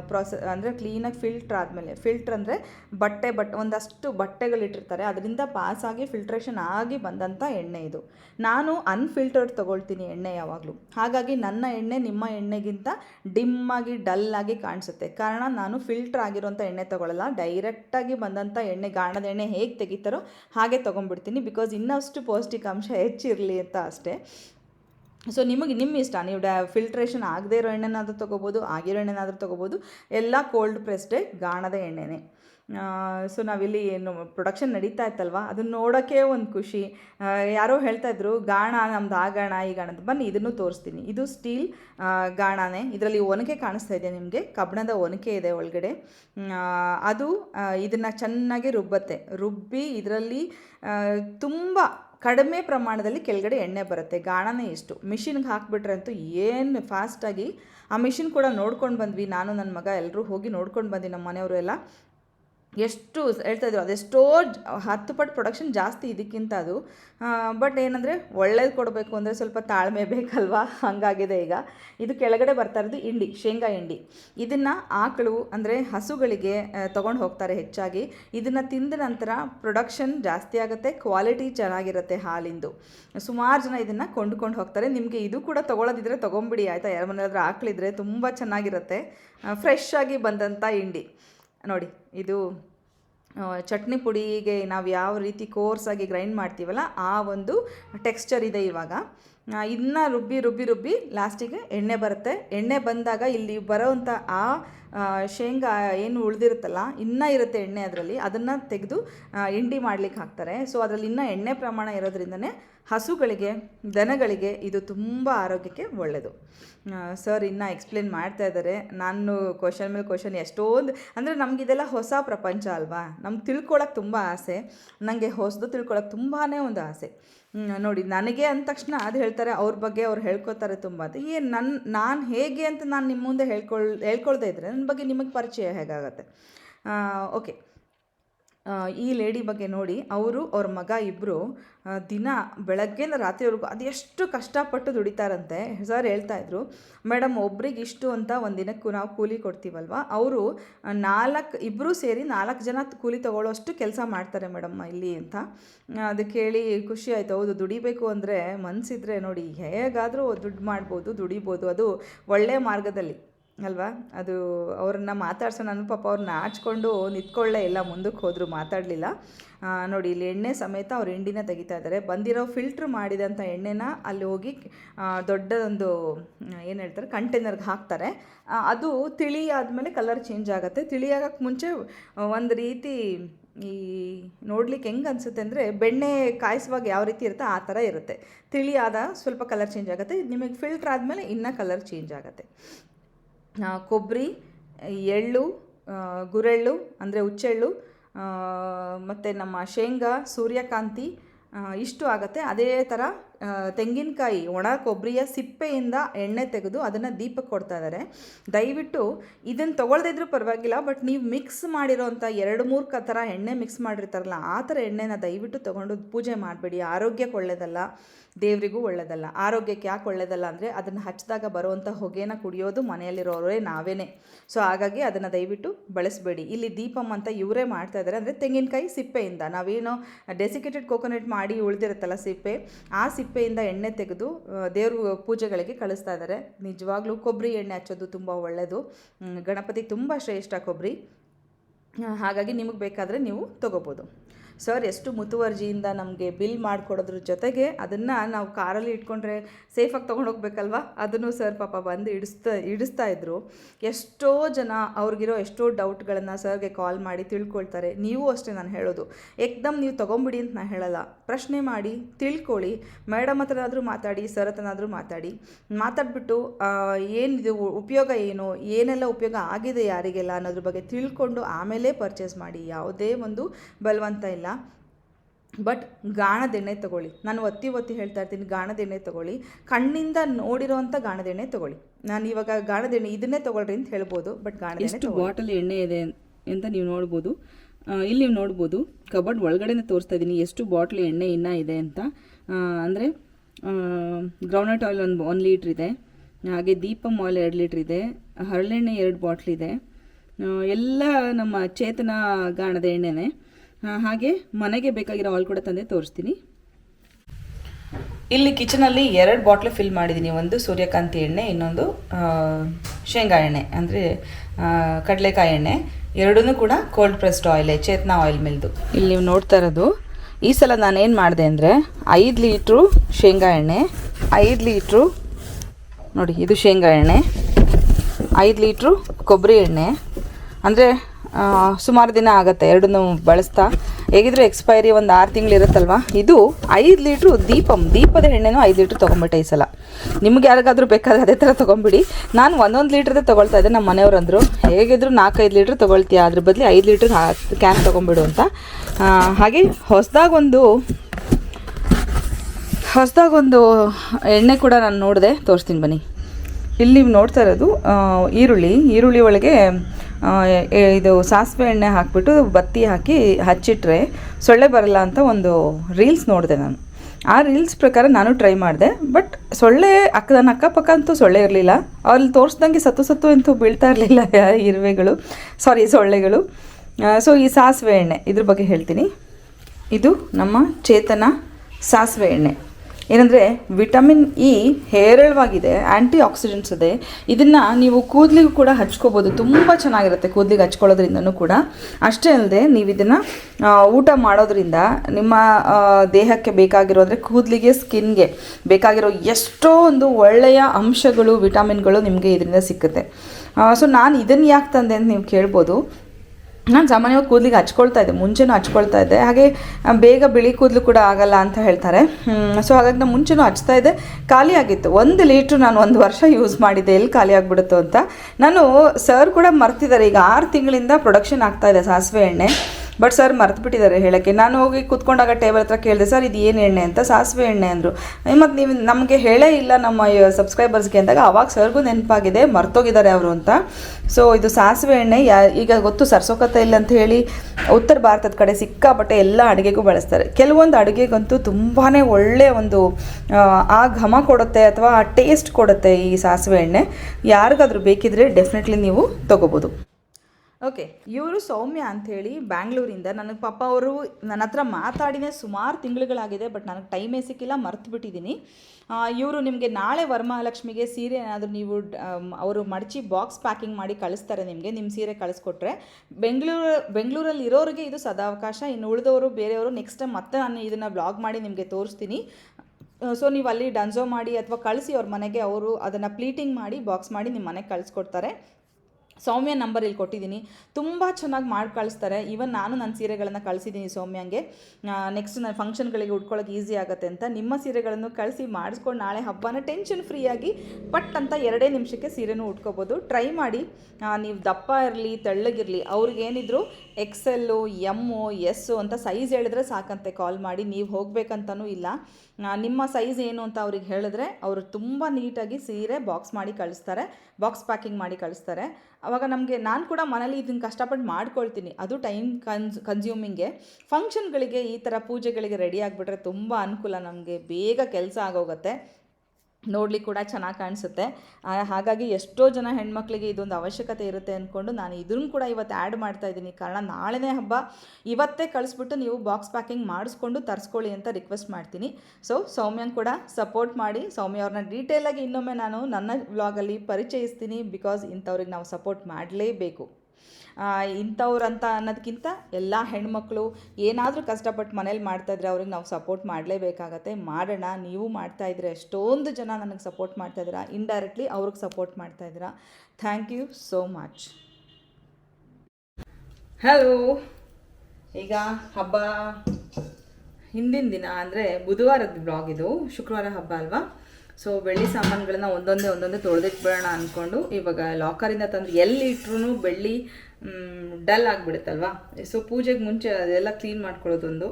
ಪ್ರಾಸೆ ಅಂದರೆ ಕ್ಲೀನಾಗಿ ಫಿಲ್ಟ್ರ್ ಆದಮೇಲೆ. ಫಿಲ್ಟ್ರ್ ಅಂದರೆ ಬಟ್ಟೆ, ಬಟ್ ಒಂದಷ್ಟು ಬಟ್ಟೆಗಳಿಟ್ಟಿರ್ತಾರೆ. ಅದರಿಂದ ಪಾಸಾಗಿ ಫಿಲ್ಟ್ರೇಷನ್ ಆಗಿ ಬಂದಂಥ ಎಣ್ಣೆ ಇದು. ನಾನು ಅನ್ಫಿಲ್ಟರ್ಡ್ ತೊಗೊಳ್ತೀನಿ ಎಣ್ಣೆ ಯಾವಾಗಲೂ. ಹಾಗಾಗಿ ನನ್ನ ಎಣ್ಣೆ ನಿಮ್ಮ ಎಣ್ಣೆಗಿಂತ ಡಿಮ್ಮಾಗಿ ಡಲ್ಲಾಗಿ ಕಾಣಿಸುತ್ತೆ. ಕಾರಣ ನಾನು ಫಿಲ್ಟ್ರ್ ಆಗಿರೋಂಥ ಎಣ್ಣೆ ತೊಗೊಳ್ಳಲ್ಲ. ಡೈರೆಕ್ಟಾಗಿ ಬಂದಂಥ ಎಣ್ಣೆ, ಗಾಣದ ಎಣ್ಣೆ ಹೇಗೆ ತೆಗಿತಾರೋ ಹಾಗೆ ತೊಗೊಂಡ್ಬಿಡ್ತೀನಿ. ಬಿಕಾಸ್ ಇನ್ನಷ್ಟು ಪೌಷ್ಟಿಕಾಂಶ ಹೆಚ್ಚಿರಲಿ ಅಂತ ಅಷ್ಟೇ. ಸೊ ನಿಮಗೆ ನಿಮ್ಮ ಇಷ್ಟ, ನೀವು ಡ್ಯಾ ಫಿಲ್ಟ್ರೇಷನ್ ಆಗದೇ ಇರೋ ಎಣ್ಣೆನಾದರೂ ತೊಗೋಬೋದು, ಆಗಿರೋ ಎಣ್ಣೆನಾದರೂ ತೊಗೋಬೋದು, ಎಲ್ಲ ಕೋಲ್ಡ್ ಪ್ರೆಸ್ಡೇ ಗಾಣದ ಎಣ್ಣೆನೇ. ಸೊ ನಾವಿಲ್ಲಿ ಏನು ಪ್ರೊಡಕ್ಷನ್ ನಡೀತಾ ಇತ್ತಲ್ವ? ಅದನ್ನ ನೋಡೋಕ್ಕೆ ಒಂದು ಖುಷಿ. ಯಾರೋ ಹೇಳ್ತಾ ಇದ್ರು, ಗಾಣ ನಮ್ದು ಆ ಗಾಣ, ಈ ಗಾಣ ಬನ್ನಿ, ಇದನ್ನು ತೋರಿಸ್ತೀನಿ. ಇದು ಸ್ಟೀಲ್ ಗಾಣನೇ. ಇದರಲ್ಲಿ ಒನಕೆ ಕಾಣಿಸ್ತಾ ಇದೆ ನಿಮಗೆ. ಕಬ್ಬಣದ ಒನಕೆ ಇದೆ ಒಳಗಡೆ. ಅದು ಇದನ್ನು ಚೆನ್ನಾಗಿ ರುಬ್ಬತ್ತೆ. ರುಬ್ಬಿ, ಇದರಲ್ಲಿ ತುಂಬ ಕಡಿಮೆ ಪ್ರಮಾಣದಲ್ಲಿ ಕೆಳಗಡೆ ಎಣ್ಣೆ ಬರುತ್ತೆ, ಗಾಣನೇ ಇಷ್ಟು. ಮಿಷಿನ್ಗೆ ಹಾಕ್ಬಿಟ್ರೆ ಅಂತೂ ಏನು ಫಾಸ್ಟಾಗಿ ಆ ಮಿಷಿನ್ ಕೂಡ ನೋಡ್ಕೊಂಡು ಬಂದ್ವಿ. ನಾನು ನನ್ನ ಮಗ ಎಲ್ಲರೂ ಹೋಗಿ ನೋಡ್ಕೊಂಡು ಬಂದ್ವಿ ನಮ್ಮ ಮನೆಯವರು ಎಲ್ಲ ಎಷ್ಟು ಹೇಳ್ತಾ ಇದ್ರು, ಅದೆಷ್ಟೋ ಹತ್ತು ಪಟ್ಟು ಪ್ರೊಡಕ್ಷನ್ ಜಾಸ್ತಿ ಇದಕ್ಕಿಂತ ಅದು ಬಟ್ ಏನಂದರೆ ಒಳ್ಳೇದು ಕೊಡಬೇಕು ಅಂದರೆ ಸ್ವಲ್ಪ ತಾಳ್ಮೆ ಬೇಕಲ್ವಾ? ಹಾಗಾಗಿದೆ ಈಗ. ಇದು ಕೆಳಗಡೆ ಬರ್ತಾ ಇರೋದು ಇಂಡಿ ಶೇಂಗಾ ಇಂಡಿ ಇದನ್ನು ಆಕಳು ಅಂದರೆ ಹಸುಗಳಿಗೆ ತೊಗೊಂಡು ಹೋಗ್ತಾರೆ ಹೆಚ್ಚಾಗಿ. ಇದನ್ನು ತಿಂದ ನಂತರ ಪ್ರೊಡಕ್ಷನ್ ಜಾಸ್ತಿ ಆಗುತ್ತೆ ಕ್ವಾಲಿಟಿ ಚೆನ್ನಾಗಿರುತ್ತೆ ಹಾಲಿಂದು. ಸುಮಾರು ಜನ ಇದನ್ನು ಕೊಂಡ್ಕೊಂಡು ಹೋಗ್ತಾರೆ. ನಿಮಗೆ ಇದು ಕೂಡ ತೊಗೊಳೋದಿದ್ರೆ ತೊಗೊಂಬಿಡಿ, ಆಯಿತಾ? ಯಾರ ಮನೆಯಾದ್ರೂ ಆಕಳಿದ್ರೆ ತುಂಬ ಚೆನ್ನಾಗಿರುತ್ತೆ. ಫ್ರೆಶ್ ಆಗಿ ಬಂದಂಥ ಇಂಡಿ ನೋಡಿ, ಇದು ಚಟ್ನಿ ಪುಡಿಗೆ ನಾವು ಯಾವ ರೀತಿ ಕೋರ್ಸಾಗಿ ಗ್ರೈಂಡ್ ಮಾಡ್ತೀವಲ್ಲ, ಆ ಒಂದು ಟೆಕ್ಸ್ಚರ್ ಇದೆ ಇವಾಗ. ಇದನ್ನ ರುಬ್ಬಿ ರುಬ್ಬಿ ರುಬ್ಬಿ ಲಾಸ್ಟಿಗೆ ಎಣ್ಣೆ ಬರುತ್ತೆ. ಎಣ್ಣೆ ಬಂದಾಗ ಇಲ್ಲಿ ಬರೋವಂಥ ಆ ಶೇಂಗಾ ಏನು ಉಳಿದಿರುತ್ತಲ್ಲ, ಇನ್ನೂ ಇರುತ್ತೆ ಎಣ್ಣೆ ಅದರಲ್ಲಿ. ಅದನ್ನು ತೆಗೆದು ಎಂಡಿ ಮಾಡ್ಲಿಕ್ಕೆ ಹಾಕ್ತಾರೆ. ಸೊ ಅದರಲ್ಲಿ ಇನ್ನೂ ಎಣ್ಣೆ ಪ್ರಮಾಣ ಇರೋದ್ರಿಂದನೇ ಹಸುಗಳಿಗೆ, ದನಗಳಿಗೆ ಇದು ತುಂಬ ಆರೋಗ್ಯಕ್ಕೆ ಒಳ್ಳೆಯದು ಸರ್ ಇನ್ನೂ ಎಕ್ಸ್ಪ್ಲೇನ್ ಮಾಡ್ತಾ ಇದ್ದಾರೆ. ನಾನು ಕ್ವಶನ್ ಮೇಲೆ ಕ್ವಶನ್ ಎಷ್ಟೊಂದು ಅಂದರೆ ನಮಗಿದೆಲ್ಲ ಹೊಸ ಪ್ರಪಂಚ ಅಲ್ವಾ? ನಮ್ಗೆ ತಿಳ್ಕೊಳಕ್ಕೆ ತುಂಬ ಆಸೆ. ನನಗೆ ಹೊಸದು ತಿಳ್ಕೊಳಕ್ಕೆ ತುಂಬಾ ಒಂದು ಆಸೆ. ನೋಡಿ, ನನಗೆ ಅಂದ ತಕ್ಷಣ ಅದು ಹೇಳ್ತಾರೆ, ಅವ್ರ ಬಗ್ಗೆ ಅವ್ರು ಹೇಳ್ಕೊತಾರೆ ತುಂಬ. ಅಂತ ಏನು ನನ್ನ ನಾನು ಹೇಗೆ ಅಂತ ನಾನು ನಿಮ್ಮ ಮುಂದೆ ಹೇಳ್ಕೊಳ್, ಹೇಳ್ಕೊಳ್ದೇ ಇದ್ದರೆ ನನ್ನ ಬಗ್ಗೆ ನಿಮಗೆ ಪರಿಚಯ ಹೇಗಾಗತ್ತೆ? ಓಕೆ ಈ ಲೇಡಿ ಬಗ್ಗೆ ನೋಡಿ, ಅವರು, ಅವ್ರ ಮಗ ಇಬ್ಬರು ದಿನ ಬೆಳಗ್ಗೆಯಿಂದ ರಾತ್ರಿವರೆಗೂ ಅದೆಷ್ಟು ಕಷ್ಟಪಟ್ಟು ದುಡಿತಾರಂತೆ. ಸರ್ ಹೇಳ್ತಾ ಇದ್ರು, ಮೇಡಮ್, ಒಬ್ರಿಗೆ ಇಷ್ಟು ಅಂತ ಒಂದು ದಿನಕ್ಕೂ ನಾವು ಕೂಲಿ ಕೊಡ್ತೀವಲ್ವ? ಅವರು ನಾಲ್ಕು ಇಬ್ಬರೂ ಸೇರಿ ನಾಲ್ಕು ಜನ ಕೂಲಿ ತಗೊಳ್ಳೋಷ್ಟು ಕೆಲಸ ಮಾಡ್ತಾರೆ ಮೇಡಮ್ ಇಲ್ಲಿ ಅಂತ. ಅದು ಕೇಳಿ, ಖುಷಿ ಆಯಿತು, ಹೌದು, ದುಡಿಬೇಕು ಅಂದರೆ ಮನಸ್ಸಿದ್ರೆ ನೋಡಿ, ಹೇಗಾದರೂ ದುಡ್ಡು ಮಾಡ್ಬೋದು, ದುಡಿಬೋದು, ಅದು ಒಳ್ಳೆಯ ಮಾರ್ಗದಲ್ಲಿ. ಅಲ್ವಾ? ಅದು ಅವ್ರನ್ನ ಮಾತಾಡ್ಸೋ ನಾನು ಪಾಪ ಅವ್ರನ್ನ ನಾಚ್ಕೊಂಡು ನಿಂತ್ಕೊಳ್ಳೇ ಇಲ್ಲ, ಮುಂದಕ್ಕೆ ಹೋದರೂ ಮಾತಾಡಲಿಲ್ಲ. ನೋಡಿ, ಇಲ್ಲಿ ಎಣ್ಣೆ ಸಮೇತ ಅವ್ರು ಹಿಂಡಿನ ತೆಗಿತಾ ಇದ್ದಾರೆ. ಬಂದಿರೋ ಫಿಲ್ಟ್ರ್ ಮಾಡಿದಂಥ ಎಣ್ಣೆನ ಅಲ್ಲಿ ಹೋಗಿ ದೊಡ್ಡದೊಂದು ಏನು ಹೇಳ್ತಾರೆ ಕಂಟೈನರ್ಗೆ ಹಾಕ್ತಾರೆ. ಅದು ತಿಳಿ ಆದಮೇಲೆ ಕಲರ್ ಚೇಂಜ್ ಆಗುತ್ತೆ. ತಿಳಿಯಾಗಕ್ಕೆ ಮುಂಚೆ ಒಂದು ರೀತಿ ಈ ನೋಡ್ಲಿಕ್ಕೆ ಹೆಂಗೆ ಅನಿಸುತ್ತೆ ಅಂದರೆ ಬೆಣ್ಣೆ ಕಾಯಿಸುವಾಗ ಯಾವ ರೀತಿ ಇರುತ್ತೆ ಆ ಥರ ಇರುತ್ತೆ. ತಿಳಿಯಾದ ಸ್ವಲ್ಪ ಕಲರ್ ಚೇಂಜ್ ಆಗುತ್ತೆ. ನಿಮಗೆ ಫಿಲ್ಟ್ರ್ ಆದಮೇಲೆ ಇನ್ನೂ ಕಲರ್ ಚೇಂಜ್ ಆಗುತ್ತೆ. ಕೊಬ್ಬರಿ ಎಳ್ಳು ಗುರೆಳ್ಳು ಅಂದರೆ ಹುಚ್ಚೆಳ್ಳು ಮತ್ತು ನಮ್ಮ ಶೇಂಗಾ ಸೂರ್ಯಕಾಂತಿ ಇಷ್ಟು ಆಗುತ್ತೆ. ಅದೇ ಥರ ತೆಂಗಿನಕಾಯಿ, ಒಣ ಕೊಬ್ಬರಿಯ ಸಿಪ್ಪೆಯಿಂದ ಎಣ್ಣೆ ತೆಗೆದು ಅದನ್ನು ದೀಪಕ್ಕೆ ಕೊಡ್ತಾ ಇದ್ದಾರೆ ದಯವಿಟ್ಟು ಇದನ್ನು ತೊಗೊಳ್ದಿದ್ರೂ ಪರವಾಗಿಲ್ಲ, ಬಟ್ ನೀವು ಮಿಕ್ಸ್ ಮಾಡಿರೋಂಥ ಎರಡು, ಮೂರು ಥರ ಎಣ್ಣೆ ಮಿಕ್ಸ್ ಮಾಡಿರ್ತಾರಲ್ಲ, ಆ ಥರ ಎಣ್ಣೆನ ದಯವಿಟ್ಟು ತೊಗೊಂಡು ಪೂಜೆ ಮಾಡಬೇಡಿ. ಆರೋಗ್ಯಕ್ಕೆ ಒಳ್ಳೆಯದಲ್ಲ ದೇವರಿಗೂ ಒಳ್ಳೆಯದಲ್ಲ ಆರೋಗ್ಯಕ್ಕೆ ಯಾಕೆ ಒಳ್ಳೆಯದಲ್ಲ ಅಂದರೆ ಅದನ್ನು ಹಚ್ಚಿದಾಗ ಬರುವಂಥ ಹೊಗೆನ ಕುಡಿಯೋದು ಮನೆಯಲ್ಲಿರೋರೇ ನಾವೇನೇ. ಸೊ, ಹಾಗಾಗಿ ಅದನ್ನು ದಯವಿಟ್ಟು ಬಳಸಬೇಡಿ. ಇಲ್ಲಿ ದೀಪಂ ಅಂತ ಇವರೇ ಮಾಡ್ತಾ ಇದ್ದಾರೆ ಅಂದರೆ ತೆಂಗಿನಕಾಯಿ ಸಿಪ್ಪೆಯಿಂದ, ನಾವೇನೋ ಡೆಸಿಕೇಟೆಡ್ ಕೋಕೋನಟ್ ಮಾಡಿ ಉಳಿದಿರುತ್ತಲ್ಲ ಸಿಪ್ಪೆ, ಆ ಸಿಪ್ಪೆಯಿಂದ ಎಣ್ಣೆ ತೆಗೆದು ದೇವ್ರ ಪೂಜೆಗಳಿಗೆ ಕಳಿಸ್ತಾ ಇದ್ದಾರೆ ನಿಜವಾಗ್ಲೂ ಕೊಬ್ಬರಿ ಎಣ್ಣೆ ಹಚ್ಚೋದು ತುಂಬ ಒಳ್ಳೆಯದು ಗಣಪತಿ ತುಂಬ ಶ್ರೇಷ್ಠ ಕೊಬ್ಬರಿ ಹಾಗಾಗಿ ನಿಮಗೆ ಬೇಕಾದರೆ ನೀವು ತೊಗೋಬೋದು. ಸರ್, ಎಷ್ಟು ಮುತುವರ್ಜಿಯಿಂದ ನಮಗೆ ಬಿಲ್ ಮಾಡಿಕೊಡೋದ್ರ ಜೊತೆಗೆ ಅದನ್ನು ನಾವು ಕಾರಲ್ಲಿ ಇಟ್ಕೊಂಡ್ರೆ ಸೇಫಾಗಿ ತೊಗೊಂಡೋಗ್ಬೇಕಲ್ವ ಅದನ್ನು ಸರ್ ಪಾಪ ಬಂದು ಇಡಿಸ್ತಾ ಇಡಿಸ್ತಾ ಇದ್ರು. ಎಷ್ಟೋ ಜನ ಅವ್ರಿಗಿರೋ ಎಷ್ಟೋ ಡೌಟ್ಗಳನ್ನು ಸರ್ಗೆ ಕಾಲ್ ಮಾಡಿ ತಿಳ್ಕೊಳ್ತಾರೆ. ನೀವು ಅಷ್ಟೇ ನಾನು ಹೇಳೋದು. ಏಕ್ದಮ್ ನೀವು ತೊಗೊಂಬಿಡಿ ಅಂತ ನಾನು ಹೇಳಲ್ಲ. ಪ್ರಶ್ನೆ ಮಾಡಿ, ತಿಳ್ಕೊಳ್ಳಿ. ಮೇಡಮ್ ಹತ್ರನಾದರೂ ಮಾತಾಡಿ, ಸರ್ ಹತ್ರನಾದರೂ ಮಾತಾಡಿ. ಮಾತಾಡಿಬಿಟ್ಟು ಏನಿದು ಉಪಯೋಗ ಏನು? ಏನೆಲ್ಲ ಉಪಯೋಗ ಆಗಿದೆ ಯಾರಿಗೆಲ್ಲ ಅನ್ನೋದ್ರ ಬಗ್ಗೆ ತಿಳ್ಕೊಂಡು ಆಮೇಲೆ ಪರ್ಚೇಸ್ ಮಾಡಿ. ಯಾವುದೇ ಒಂದು ಬಲವಂತ ಇಲ್ಲ. ಬಟ್ ಗಾಣದೆಣ್ಣೆ ತಗೊಳ್ಳಿ. ನಾನು ಒತ್ತಿ ಒತ್ತಿ ಹೇಳ್ತಾ ಇರ್ತೀನಿ ಗಾಣದೆಣ್ಣೆ ತಗೊಳ್ಳಿ. ಕಣ್ಣಿಂದ ನೋಡಿರೋವಂಥ ಗಾಣದೆಣ್ಣೆ ತಗೊಳ್ಳಿ. ನಾನು ಇವಾಗ ಗಾಣದೆಣ್ಣೆ ಇದನ್ನೇ ತಗೊಳ್ರಿ ಅಂತ ಹೇಳ್ಬೋದು ಬಟ್ ಗಾಣದೆಣ್ಣೆ ಎಷ್ಟು ಬಾಟಲ್ ಎಣ್ಣೆ ಇದೆ ಅಂತ ನೀವು ನೋಡ್ಬೋದು. ಇಲ್ಲಿ ನೀವು ನೋಡ್ಬೋದು ಕಬರ್ಡ್ ಒಳಗಡೆನೇ ತೋರಿಸ್ತಾ ಇದ್ದೀನಿ ಎಷ್ಟು ಬಾಟ್ಲ್ ಎಣ್ಣೆ ಇನ್ನೂ ಇದೆ ಅಂತ. ಅಂದರೆ ಗ್ರೌಂಡ್ನಟ್ ಆಯಿಲ್ ಒಂದು ಒನ್ ಲೀಟ್ರ್ ಇದೆ ಹಾಗೆ ದೀಪಮ್ ಆಯಿಲ್ ಎರಡು ಲೀಟ್ರ್ ಇದೆ ಹರಳೆಣ್ಣೆ ಎರಡು ಬಾಟ್ಲ್ ಇದೆ. ಎಲ್ಲ ನಮ್ಮ ಚೇತನ ಗಾಣದ ಎಣ್ಣೆನೇ. ಹಾಗೆ ಮನೆಗೆ ಬೇಕಾಗಿರೋ ಆಯಿಲ್ ಕೂಡ ತಂದೆ ತೋರಿಸ್ತೀನಿ. ಇಲ್ಲಿ ಕಿಚನಲ್ಲಿ ಎರಡು ಬಾಟ್ಲು ಫಿಲ್ ಮಾಡಿದ್ದೀನಿ. ಒಂದು ಸೂರ್ಯಕಾಂತಿ ಎಣ್ಣೆ ಇನ್ನೊಂದು ಶೇಂಗಾ ಎಣ್ಣೆ ಅಂದರೆ ಕಡಲೆಕಾಯಿ ಎಣ್ಣೆ. ಎರಡೂ ಕೂಡ ಕೋಲ್ಡ್ ಪ್ರೆಸ್ಡ್ ಆಯಿಲೇ ಚೇತನಾ ಆಯಿಲ್ ಮಿಲ್ದು. ಇಲ್ಲಿ ನೀವು ನೋಡ್ತಾ ಇರೋದು ಈ ಸಲ ನಾನೇನು ಮಾಡಿದೆ ಅಂದರೆ ಐದು ಲೀಟ್ರು ಶೇಂಗಾ ಎಣ್ಣೆ ಐದು ಲೀಟ್ರು ನೋಡಿ ಇದು ಶೇಂಗಾ ಎಣ್ಣೆ ಐದು ಲೀಟ್ರು ಕೊಬ್ಬರಿ ಎಣ್ಣೆ ಅಂದರೆ ಸುಮಾರು ದಿನ ಆಗುತ್ತೆ, ಎರಡನ್ನು ಬಳಸ್ತಾ. ಹೇಗಿದ್ರು ಎಕ್ಸ್ಪೈರಿ ಒಂದು ಆರು ತಿಂಗಳು ಇರುತ್ತಲ್ವ? ಇದು ಐದು ಲೀಟ್ರು ದೀಪಂ, ದೀಪದ ಎಣ್ಣೆನೂ ಐದು ಲೀಟ್ರ್ ತೊಗೊಂಬಿಟ್ಟೆ ಈ ಸಲ. ನಿಮ್ಗೆ ಯಾರಿಗಾದ್ರೂ ಬೇಕಾದ್ರೆ ಅದೇ ಥರ ತೊಗೊಂಬಿಡಿ. ನಾನು ಒಂದೊಂದು ಲೀಟ್ರದೇ ತೊಗೊಳ್ತಾ ಇದ್ದೆ ನಮ್ಮ ಮನೆಯವ್ರು ಅಂದರು ಹೇಗಿದ್ರು ನಾಲ್ಕೈದು ಲೀಟ್ರ್ ತೊಗೊಳ್ತೀಯ, ಅದ್ರ ಬದಲು ಐದು ಲೀಟ್ರ್ ಕ್ಯಾನ್ ತೊಗೊಂಬಿಡು ಅಂತ. ಹಾಗೆ ಹೊಸದಾಗೊಂದು ಹೊಸದಾಗೊಂದು ಎಣ್ಣೆ ಕೂಡ ನಾನು ನೋಡಿದೆ, ತೋರಿಸ್ತೀನಿ ಬನ್ನಿ. ಇಲ್ಲಿ ನೀವು ನೋಡ್ತಾ ಇರೋದು ಈರುಳ್ಳಿ. ಈರುಳ್ಳಿ ಒಳಗೆ ಇದು ಸಾಸಿವೆ ಎಣ್ಣೆ ಹಾಕಿಬಿಟ್ಟು ಬತ್ತಿ ಹಾಕಿ ಹಚ್ಚಿಟ್ರೆ ಸೊಳ್ಳೆ ಬರಲ್ಲ ಅಂತ ಒಂದು ರೀಲ್ಸ್ ನೋಡಿದೆ ನಾನು. ಆ ರೀಲ್ಸ್ ಪ್ರಕಾರ ನಾನು ಟ್ರೈ ಮಾಡಿದೆ, ಬಟ್ ಸೊಳ್ಳೆ ಅಕ್ಕ ನನ್ನ ಅಕ್ಕಪಕ್ಕ ಅಂತೂ ಸೊಳ್ಳೆ ಇರಲಿಲ್ಲ. ಅಲ್ಲಿ ತೋರಿಸ್ದಂಗೆ ಸತ್ತು ಸತ್ತು ಅಂತೂ ಬೀಳ್ತಾ ಇರಲಿಲ್ಲ ಇರುವೆಗಳು ಸಾರಿ ಸೊಳ್ಳೆಗಳು. ಸೊ ಈ ಸಾಸಿವೆ ಎಣ್ಣೆ ಇದ್ರ ಬಗ್ಗೆ ಹೇಳ್ತೀನಿ. ಇದು ನಮ್ಮ ಚೇತನ ಸಾಸಿವೆ ಎಣ್ಣೆ. ಏನಂದರೆ ವಿಟಮಿನ್ ಇ ಹೇರಳವಾಗಿದೆ ಆ್ಯಂಟಿ ಆಕ್ಸಿಡೆಂಟ್ಸ್ ಇದೆ. ಇದನ್ನು ನೀವು ಕೂದಲಿಗೂ ಕೂಡ ಹಚ್ಕೋಬೋದು. ತುಂಬ ಚೆನ್ನಾಗಿರುತ್ತೆ ಕೂದಲಿಗೆ ಹಚ್ಕೊಳ್ಳೋದ್ರಿಂದನೂ ಕೂಡ. ಅಷ್ಟೇ ಅಲ್ಲದೆ ನೀವು ಇದನ್ನು ಊಟ ಮಾಡೋದ್ರಿಂದ ನಿಮ್ಮ ದೇಹಕ್ಕೆ ಬೇಕಾಗಿರೋ, ಅಂದರೆ ಕೂದಲಿಗೆ, ಸ್ಕಿನ್ಗೆ ಬೇಕಾಗಿರೋ ಎಷ್ಟೋ ಒಂದು ಒಳ್ಳೆಯ ಅಂಶಗಳು, ವಿಟಮಿನ್ಗಳು ನಿಮಗೆ ಇದರಿಂದ ಸಿಕ್ಕುತ್ತೆ. ಸೊ ನಾನು ಇದನ್ನು ಯಾಕೆ ತಂದೆ ಅಂತ ನೀವು ಕೇಳ್ಬೋದು. ನಾನು ಸಾಮಾನ್ಯವಾಗಿ ಕೂದಲಿಗೆ ಹಚ್ಕೊಳ್ತಾ ಇದ್ದೆ, ಮುಂಚೆನೂ ಹಚ್ಕೊಳ್ತಾ ಇದ್ದೆ. ಹಾಗೆ ಬೇಗ ಬಿಳಿ ಕೂದಲು ಕೂಡ ಆಗಲ್ಲ ಅಂತ ಹೇಳ್ತಾರೆ. ಸೊ ಹಾಗಾಗಿ ನಾನು ಮುಂಚೆನೂ ಹಚ್ತಾ ಇದ್ದೆ. ಖಾಲಿ ಆಗಿತ್ತು. ಒಂದು ಲೀಟ್ರ್ ನಾನು ಒಂದು ವರ್ಷ ಯೂಸ್ ಮಾಡಿದ್ದೆ. ಎಲ್ಲಿ ಖಾಲಿ ಆಗಿಬಿಡುತ್ತೋ ಅಂತ. ನಾನು ಸರ್ ಕೂಡ ಮರ್ತಿದ್ದಾರೆ. ಈಗ ಆರು ತಿಂಗಳಿಂದ ಪ್ರೊಡಕ್ಷನ್ ಆಗ್ತಾ ಇದೆ ಸಾಸಿವೆ ಎಣ್ಣೆ. ಬಟ್ ಸರ್ ಮರ್ತು ಬಿಟ್ಟಿದ್ದಾರೆ ಹೇಳೋಕ್ಕೆ. ನಾನು ಹೋಗಿ ಕೂತ್ಕೊಂಡಾಗ ಟೇಬಲ್ ಹತ್ರ ಕೇಳಿದೆ ಸರ್ ಇದು ಏನು ಎಣ್ಣೆ ಅಂತ? ಸಾಸಿವೆ ಎಣ್ಣೆ ಅಂದರು. ಮತ್ತು ನೀವು ನಮಗೆ ಹೇಳೇ ಇಲ್ಲ ನಮ್ಮ ಸಬ್ಸ್ಕ್ರೈಬರ್ಸ್ಗೆ ಅಂದಾಗ ಅವಾಗ ಸರ್ಗೂ ನೆನಪಾಗಿದೆ ಮರ್ತೋಗಿದ್ದಾರೆ ಅವರು ಅಂತ. ಸೊ ಇದು ಸಾಸಿವೆ ಎಣ್ಣೆ ಯಾ ಈಗ ಗೊತ್ತು ಸರ್ಸೋಕತ್ತ ಇಲ್ಲ ಅಂತ ಹೇಳಿ ಉತ್ತರ ಭಾರತದ ಕಡೆ ಸಿಕ್ಕಾಪಟ್ಟೆ ಎಲ್ಲ ಅಡುಗೆಗೂ ಬಳಸ್ತಾರೆ. ಕೆಲವೊಂದು ಅಡುಗೆಗಂತೂ ತುಂಬಾ ಒಳ್ಳೆಯ ಒಂದು ಆ, ಘಮ ಕೊಡುತ್ತೆ ಅಥವಾ ಆ ಟೇಸ್ಟ್ ಕೊಡುತ್ತೆ ಈ ಸಾಸಿವೆ ಎಣ್ಣೆ. ಯಾರಿಗಾದ್ರೂ ಬೇಕಿದ್ರೆ ಡೆಫಿನೆಟ್ಲಿ ನೀವು ತೊಗೋಬೋದು. ಓಕೆ, ಇವರು ಸೌಮ್ಯ ಅಂಥೇಳಿ ಬ್ಯಾಂಗ್ಳೂರಿಂದ ನನಗೆ ಪಾಪ ಅವರು ನನ್ನ ಹತ್ರ ಮಾತಾಡಿನೇ ಸುಮಾರು ತಿಂಗಳುಗಳಾಗಿದೆ, ಬಟ್ ನನಗೆ ಟೈಮೇ ಸಿಕ್ಕಿಲ್ಲ ಮರ್ತು ಬಿಟ್ಟಿದ್ದೀನಿ ಇವರು ನಿಮಗೆ ನಾಳೆ ವರಮಹಾಲಕ್ಷ್ಮಿಗೆ ಸೀರೆ ಏನಾದರೂ ನೀವು ಅವರು ಮಡಚಿ ಬಾಕ್ಸ್ ಪ್ಯಾಕಿಂಗ್ ಮಾಡಿ ಕಳಿಸ್ತಾರೆ ನಿಮಗೆ ನಿಮ್ಮ ಸೀರೆ ಕಳಿಸ್ಕೊಟ್ರೆ. ಬೆಂಗಳೂರು, ಬೆಂಗಳೂರಲ್ಲಿ ಇರೋರಿಗೆ ಇದು ಸದಾವಕಾಶ, ಇನ್ನು ಉಳಿದವರು ಬೇರೆಯವರು ನೆಕ್ಸ್ಟ್ ಟೈಮ್ ಮತ್ತೆ ನಾನು ಇದನ್ನು ಬ್ಲಾಗ್ ಮಾಡಿ ನಿಮಗೆ ತೋರಿಸ್ತೀನಿ. ಸೊ ನೀವು ಅಲ್ಲಿ ಡನ್ಸೋ ಮಾಡಿ ಅಥವಾ ಕಳಿಸಿ ಅವ್ರ ಮನೆಗೆ, ಅವರು ಅದನ್ನು ಪ್ಲೀಟಿಂಗ್ ಮಾಡಿ ಬಾಕ್ಸ್ ಮಾಡಿ ನಿಮ್ಮ ಮನೆಗೆ ಕಳಿಸ್ಕೊಡ್ತಾರೆ. ಸೌಮ್ಯ ನಂಬರ್ ಇಲ್ಲಿ ಕೊಟ್ಟಿದ್ದೀನಿ. ತುಂಬ ಚೆನ್ನಾಗಿ ಮಾಡಿ ಕಳಿಸ್ತಾರೆ. ಈವನ್ ನಾನು ನನ್ನ ಸೀರೆಗಳನ್ನು ಕಳಿಸಿದ್ದೀನಿ ಸೌಮ್ಯಂಗೆ. ನೆಕ್ಸ್ಟ್ ನನ್ನ ಫಂಕ್ಷನ್ಗಳಿಗೆ ಉಟ್ಕೊಳ್ಳೋಕೆ ಈಸಿ ಆಗುತ್ತೆ ಅಂತ. ನಿಮ್ಮ ಸೀರೆಗಳನ್ನು ಕಳಿಸಿ ಮಾಡಿಸ್ಕೊಂಡು ನಾಳೆ ಹಬ್ಬನ ಟೆನ್ಷನ್ ಫ್ರೀಯಾಗಿ ಪಟ್ ಅಂತ ಎರಡೇ ನಿಮಿಷಕ್ಕೆ ಸೀರೆನೂ ಉಟ್ಕೋಬೋದು. ಟ್ರೈ ಮಾಡಿ. ನೀವು ದಪ್ಪ ಇರಲಿ, ತೆಳ್ಳಗಿರಲಿ, ಅವ್ರಿಗೇನಿದ್ರು ಎಕ್ಸೆಲ್ಲು ಎಮ್ಮು ಎಸ್ಸು ಅಂತ ಸೈಜ್ ಹೇಳಿದ್ರೆ ಸಾಕಂತೆ ಕಾಲ್ ಮಾಡಿ. ನೀವು ಹೋಗಬೇಕಂತನೂ ಇಲ್ಲ. ನಿಮ್ಮ ಸೈಜ್ ಏನು ಅಂತ ಅವ್ರಿಗೆ ಹೇಳಿದ್ರೆ ಅವರು ತುಂಬ ನೀಟಾಗಿ ಸೀರೆ ಬಾಕ್ಸ್ ಮಾಡಿ ಕಳಿಸ್ತಾರೆ. ಬಾಕ್ಸ್ ಪ್ಯಾಕಿಂಗ್ ಮಾಡಿ ಕಳಿಸ್ತಾರೆ. ಅವಾಗ ನಮಗೆ ನಾನು ಕೂಡ ಮನೇಲಿ ಇದನ್ನು ಕಷ್ಟಪಟ್ಟು ಮಾಡ್ಕೊಳ್ತೀನಿ. ಅದು ಟೈಮ್ ಕನ್ಸ್, ಕನ್ಸ್ಯೂಮಿಂಗ್ಗೆ. ಫಂಕ್ಷನ್ಗಳಿಗೆ ಈ ಥರ ಪೂಜೆಗಳಿಗೆ ರೆಡಿ ಆಗಿಬಿಟ್ರೆ ತುಂಬ ಅನುಕೂಲ ನಮಗೆ. ಬೇಗ ಕೆಲಸ ಆಗೋಗುತ್ತೆ. ನೋಡ್ಲಿಕ್ಕೆ ಕೂಡ ಚೆನ್ನಾಗಿ ಕಾಣಿಸುತ್ತೆ. ಹಾಗಾಗಿ ಎಷ್ಟೋ ಜನ ಹೆಣ್ಮಕ್ಳಿಗೆ ಇದೊಂದು ಅವಶ್ಯಕತೆ ಇರುತ್ತೆ ಅಂದ್ಕೊಂಡು ನಾನು ಇದನ್ನು ಕೂಡ ಇವತ್ತು ಆ್ಯಡ್ ಮಾಡ್ತಾ ಇದ್ದೀನಿ. ಕಾರಣ ನಾಳೆನೇ ಹಬ್ಬ. ಇವತ್ತೇ ಕಳಿಸ್ಬಿಟ್ಟು ನೀವು ಬಾಕ್ಸ್ ಪ್ಯಾಕಿಂಗ್ ಮಾಡಿಸ್ಕೊಂಡು ತರಿಸ್ಕೊಳ್ಳಿ ಅಂತ ರಿಕ್ವೆಸ್ಟ್ ಮಾಡ್ತೀನಿ. ಸೊ, ಸೌಮ್ಯನ್ ಕೂಡ ಸಪೋರ್ಟ್ ಮಾಡಿ. ಸೌಮ್ಯ ಅವ್ರನ್ನ ಡೀಟೇಲಾಗಿ ಇನ್ನೊಮ್ಮೆ ನಾನು ನನ್ನ ವ್ಲಾಗಲ್ಲಿ ಪರಿಚಯಿಸ್ತೀನಿ. ಬಿಕಾಸ್ ಇಂಥವ್ರಿಗೆ ನಾವು ಸಪೋರ್ಟ್ ಮಾಡಲೇಬೇಕು. ಇಂಥವ್ರಂತ ಅನ್ನೋದಕ್ಕಿಂತ ಎಲ್ಲ ಹೆಣ್ಮಕ್ಳು ಏನಾದರೂ ಕಷ್ಟಪಟ್ಟು ಮನೇಲಿ ಮಾಡ್ತಾಯಿದ್ರೆ ಅವ್ರಿಗೆ ನಾವು ಸಪೋರ್ಟ್ ಮಾಡಲೇಬೇಕಾಗತ್ತೆ. ಮಾಡೋಣ ನೀವು ಮಾಡ್ತಾಯಿದ್ರೆ ಎಷ್ಟೊಂದು ಜನ ನನಗೆ ಸಪೋರ್ಟ್ ಮಾಡ್ತಾಯಿದ್ದೀರಾ ಇಂಡೈರೆಕ್ಟ್ಲಿ ಅವ್ರಿಗೆ support ಮಾಡ್ತಾಯಿದ್ದೀರಾ thank you so much hello ಈಗ ಹಬ್ಬ ಹಿಂದಿನ ದಿನ ಅಂದರೆ ಬುಧವಾರದ ಬ್ಲಾಗ್ ಇದು ಶುಕ್ರವಾರ ಹಬ್ಬ ಅಲ್ವಾ? ಸೊ ಬೆಳ್ಳಿ ಸಾಮಾನುಗಳನ್ನ ಒಂದೊಂದೇ ಒಂದೊಂದೇ ತೊಳೆದಿಟ್ಬಿಡೋಣ ಅಂದ್ಕೊಂಡು ಇವಾಗ ಲಾಕರಿಂದ ತಂದು ಎಲ್ಲಿ ಇಟ್ರು ಬೆಳ್ಳಿ ಡಲ್ ಆಗಿಬಿಡುತ್ತಲ್ವಾ? ಸೊ ಪೂಜೆಗೆ ಮುಂಚೆ ಅದೆಲ್ಲ ಕ್ಲೀನ್ ಮಾಡ್ಕೊಳ್ಳೋದೊಂದು.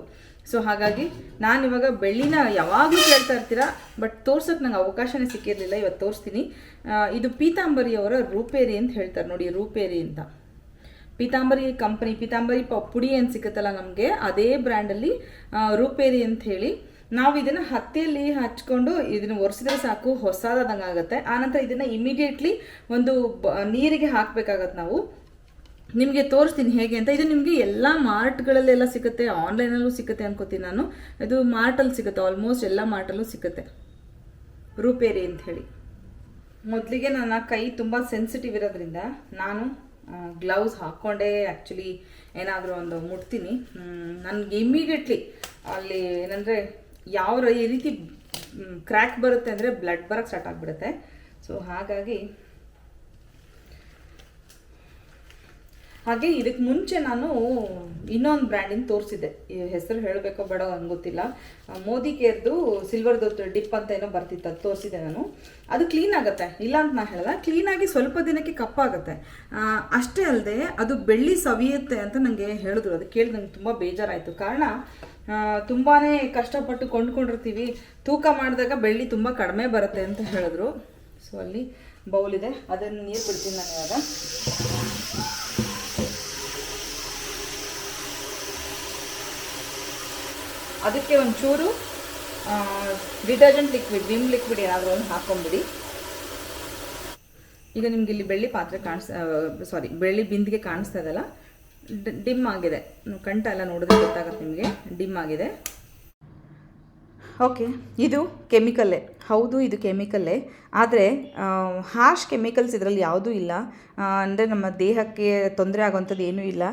ಸೊ ಹಾಗಾಗಿ ನಾನು ಇವಾಗ ಬೆಳ್ಳಿನ ಯಾವಾಗಲೂ ಕೇಳ್ತಾ ಇರ್ತೀರಾ ಬಟ್ ತೋರ್ಸೋಕ್ಕೆ ನಂಗೆ ಅವಕಾಶನೇ ಸಿಕ್ಕಿರಲಿಲ್ಲ ಇವತ್ತು ತೋರಿಸ್ತೀನಿ. ಇದು ಪೀತಾಂಬರಿ ಅವರ ರೂಪೇರಿ ಅಂತ ಹೇಳ್ತಾರೆ ನೋಡಿ, ರೂಪೇರಿ ಅಂತ. ಪೀತಾಂಬರಿ ಕಂಪನಿ ಪೀತಾಂಬರಿ ಪುಡಿ ಏನು ಸಿಗುತ್ತಲ್ಲ ನಮಗೆ, ಅದೇ ಬ್ರ್ಯಾಂಡಲ್ಲಿ ರೂಪೇರಿ ಅಂತ ಹೇಳಿ. ನಾವು ಇದನ್ನು ಹತ್ತಿಯಲ್ಲಿ ಹಚ್ಕೊಂಡು ಇದನ್ನು ಒರೆಸಿದ್ರೆ ಸಾಕು, ಹೊಸದಾದಂಗೆ ಆಗುತ್ತೆ. ಆನಂತರ ಇದನ್ನು ಇಮಿಡಿಯೇಟ್ಲಿ ಒಂದು ನೀರಿಗೆ ಹಾಕಬೇಕಾಗತ್ತೆ ನಾವು. ನಿಮಗೆ ತೋರಿಸ್ತೀನಿ ಹೇಗೆ ಅಂತ. ಇದು ನಿಮಗೆ ಎಲ್ಲ ಮಾರ್ಟ್ಗಳಲ್ಲೆಲ್ಲ ಸಿಗುತ್ತೆ ಆನ್ಲೈನಲ್ಲೂ ಸಿಗುತ್ತೆ ಅನ್ಕೋತೀನಿ ನಾನು. ಇದು ಮಾರ್ಟಲ್ಲಿ ಸಿಗುತ್ತೆ ಆಲ್ಮೋಸ್ಟ್ ಎಲ್ಲ ಮಾರ್ಟಲ್ಲೂ ಸಿಗುತ್ತೆ. ರೂಪೇರಿ ಅಂತ ಹೇಳಿ. ಮೊದಲಿಗೆ ನನ್ನ ಕೈ ತುಂಬ ಸೆನ್ಸಿಟಿವ್ ಇರೋದ್ರಿಂದ ನಾನು ಗ್ಲೌಸ್ ಹಾಕ್ಕೊಂಡೇ ಆ್ಯಕ್ಚುಲಿ ಏನಾದರೂ ಒಂದು ಮುಟ್ತೀನಿ. ನನಗೆ ಇಮ್ಮಿಡಿಯೇಟ್ಲಿ ಅಲ್ಲಿ ಏನಂದರೆ ಯಾವ ಈ ರೀತಿ ಕ್ರ್ಯಾಕ್ ಬರುತ್ತೆ ಅಂದರೆ ಬ್ಲಡ್ ಬರೋಕ್ಕೆ ಸ್ಟಾರ್ಟ್ ಆಗಿಬಿಡುತ್ತೆ. ಸೊ ಹಾಗಾಗಿ, ಹಾಗೆ ಇದಕ್ಕೆ ಮುಂಚೆ ನಾನು ಇನ್ನೊಂದು ಬ್ರ್ಯಾಂಡಿಂದ ತೋರಿಸಿದ್ದೆ. ಹೆಸರು ಹೇಳಬೇಕೋ ಬೇಡ ಗೊತ್ತಿಲ್ಲ. ಮೋದಿ ಕೇರ್ದು ಸಿಲ್ವರ್ದು ಡಿಪ್ ಅಂತ ಏನೋ ಬರ್ತಿತ್ತು, ಅದು ತೋರಿಸಿದೆ ನಾನು. ಅದು ಕ್ಲೀನ್ ಆಗುತ್ತೆ. ಇಲ್ಲ ಅಂತ ನಾನು ಹೇಳಲ್ಲ ಕ್ಲೀನಾಗಿ ಸ್ವಲ್ಪ ದಿನಕ್ಕೆ ಕಪ್ಪಾಗುತ್ತೆ ಅಷ್ಟೇ ಅಲ್ಲದೆ ಅದು ಬೆಳ್ಳಿ ಸವಿಯುತ್ತೆ ಅಂತ ನನಗೆ ಹೇಳಿದ್ರು. ಅದು ಕೇಳಿ ನಂಗೆ ತುಂಬ ಬೇಜಾರಾಯಿತು. ಕಾರಣ ತುಂಬಾ ಕಷ್ಟಪಟ್ಟು ಕೊಂಡ್ಕೊಂಡಿರ್ತೀವಿ. ತೂಕ ಮಾಡಿದಾಗ ಬೆಳ್ಳಿ ತುಂಬ ಕಡಿಮೆ ಬರುತ್ತೆ ಅಂತ ಹೇಳಿದ್ರು. ಸೊ ಅಲ್ಲಿ ಬೌಲ್ ಇದೆ. ಅದನ್ನು ನೀರು ಬಿಡ್ತೀನಿ ನಾನು ಇವಾಗ. ಅದಕ್ಕೆ ಒಂಚೂರು ಡಿಟರ್ಜೆಂಟ್ ಲಿಕ್ವಿಡ್ ವಿಮ್ ಲಿಕ್ವಿಡ್ ಏನಾದರೂ ಒಂದು ಹಾಕೊಂಬಿಡಿ. ಈಗ ನಿಮ್ಗೆ ಇಲ್ಲಿ ಬೆಳ್ಳಿ ಪಾತ್ರೆ ಕಾಣಿಸ್ ಸಾರಿ ಬೆಳ್ಳಿ ಬಿಂದಿಗೆ ಕಾಣಿಸ್ತಾ ಇದೆಲ್ಲ ಡಿಮ್ ಆಗಿದೆ. ಕಂಠ ಎಲ್ಲ ನೋಡಿದ್ರೆ ಗೊತ್ತಾಗುತ್ತೆ ನಿಮಗೆ. ಡಿಮ್ ಆಗಿದೆ. ಓಕೆ ಇದು ಕೆಮಿಕಲ್ಲೇ. ಹೌದು, ಇದು ಕೆಮಿಕಲ್ಲೇ ಆದರೆ ಹಾರ್ಶ್ ಕೆಮಿಕಲ್ಸ್ ಇದರಲ್ಲಿ ಯಾವುದೂ ಇಲ್ಲ. ಅಂದರೆ ನಮ್ಮ ದೇಹಕ್ಕೆ ತೊಂದರೆ ಆಗೋವಂಥದ್ದು ಏನೂ ಇಲ್ಲ.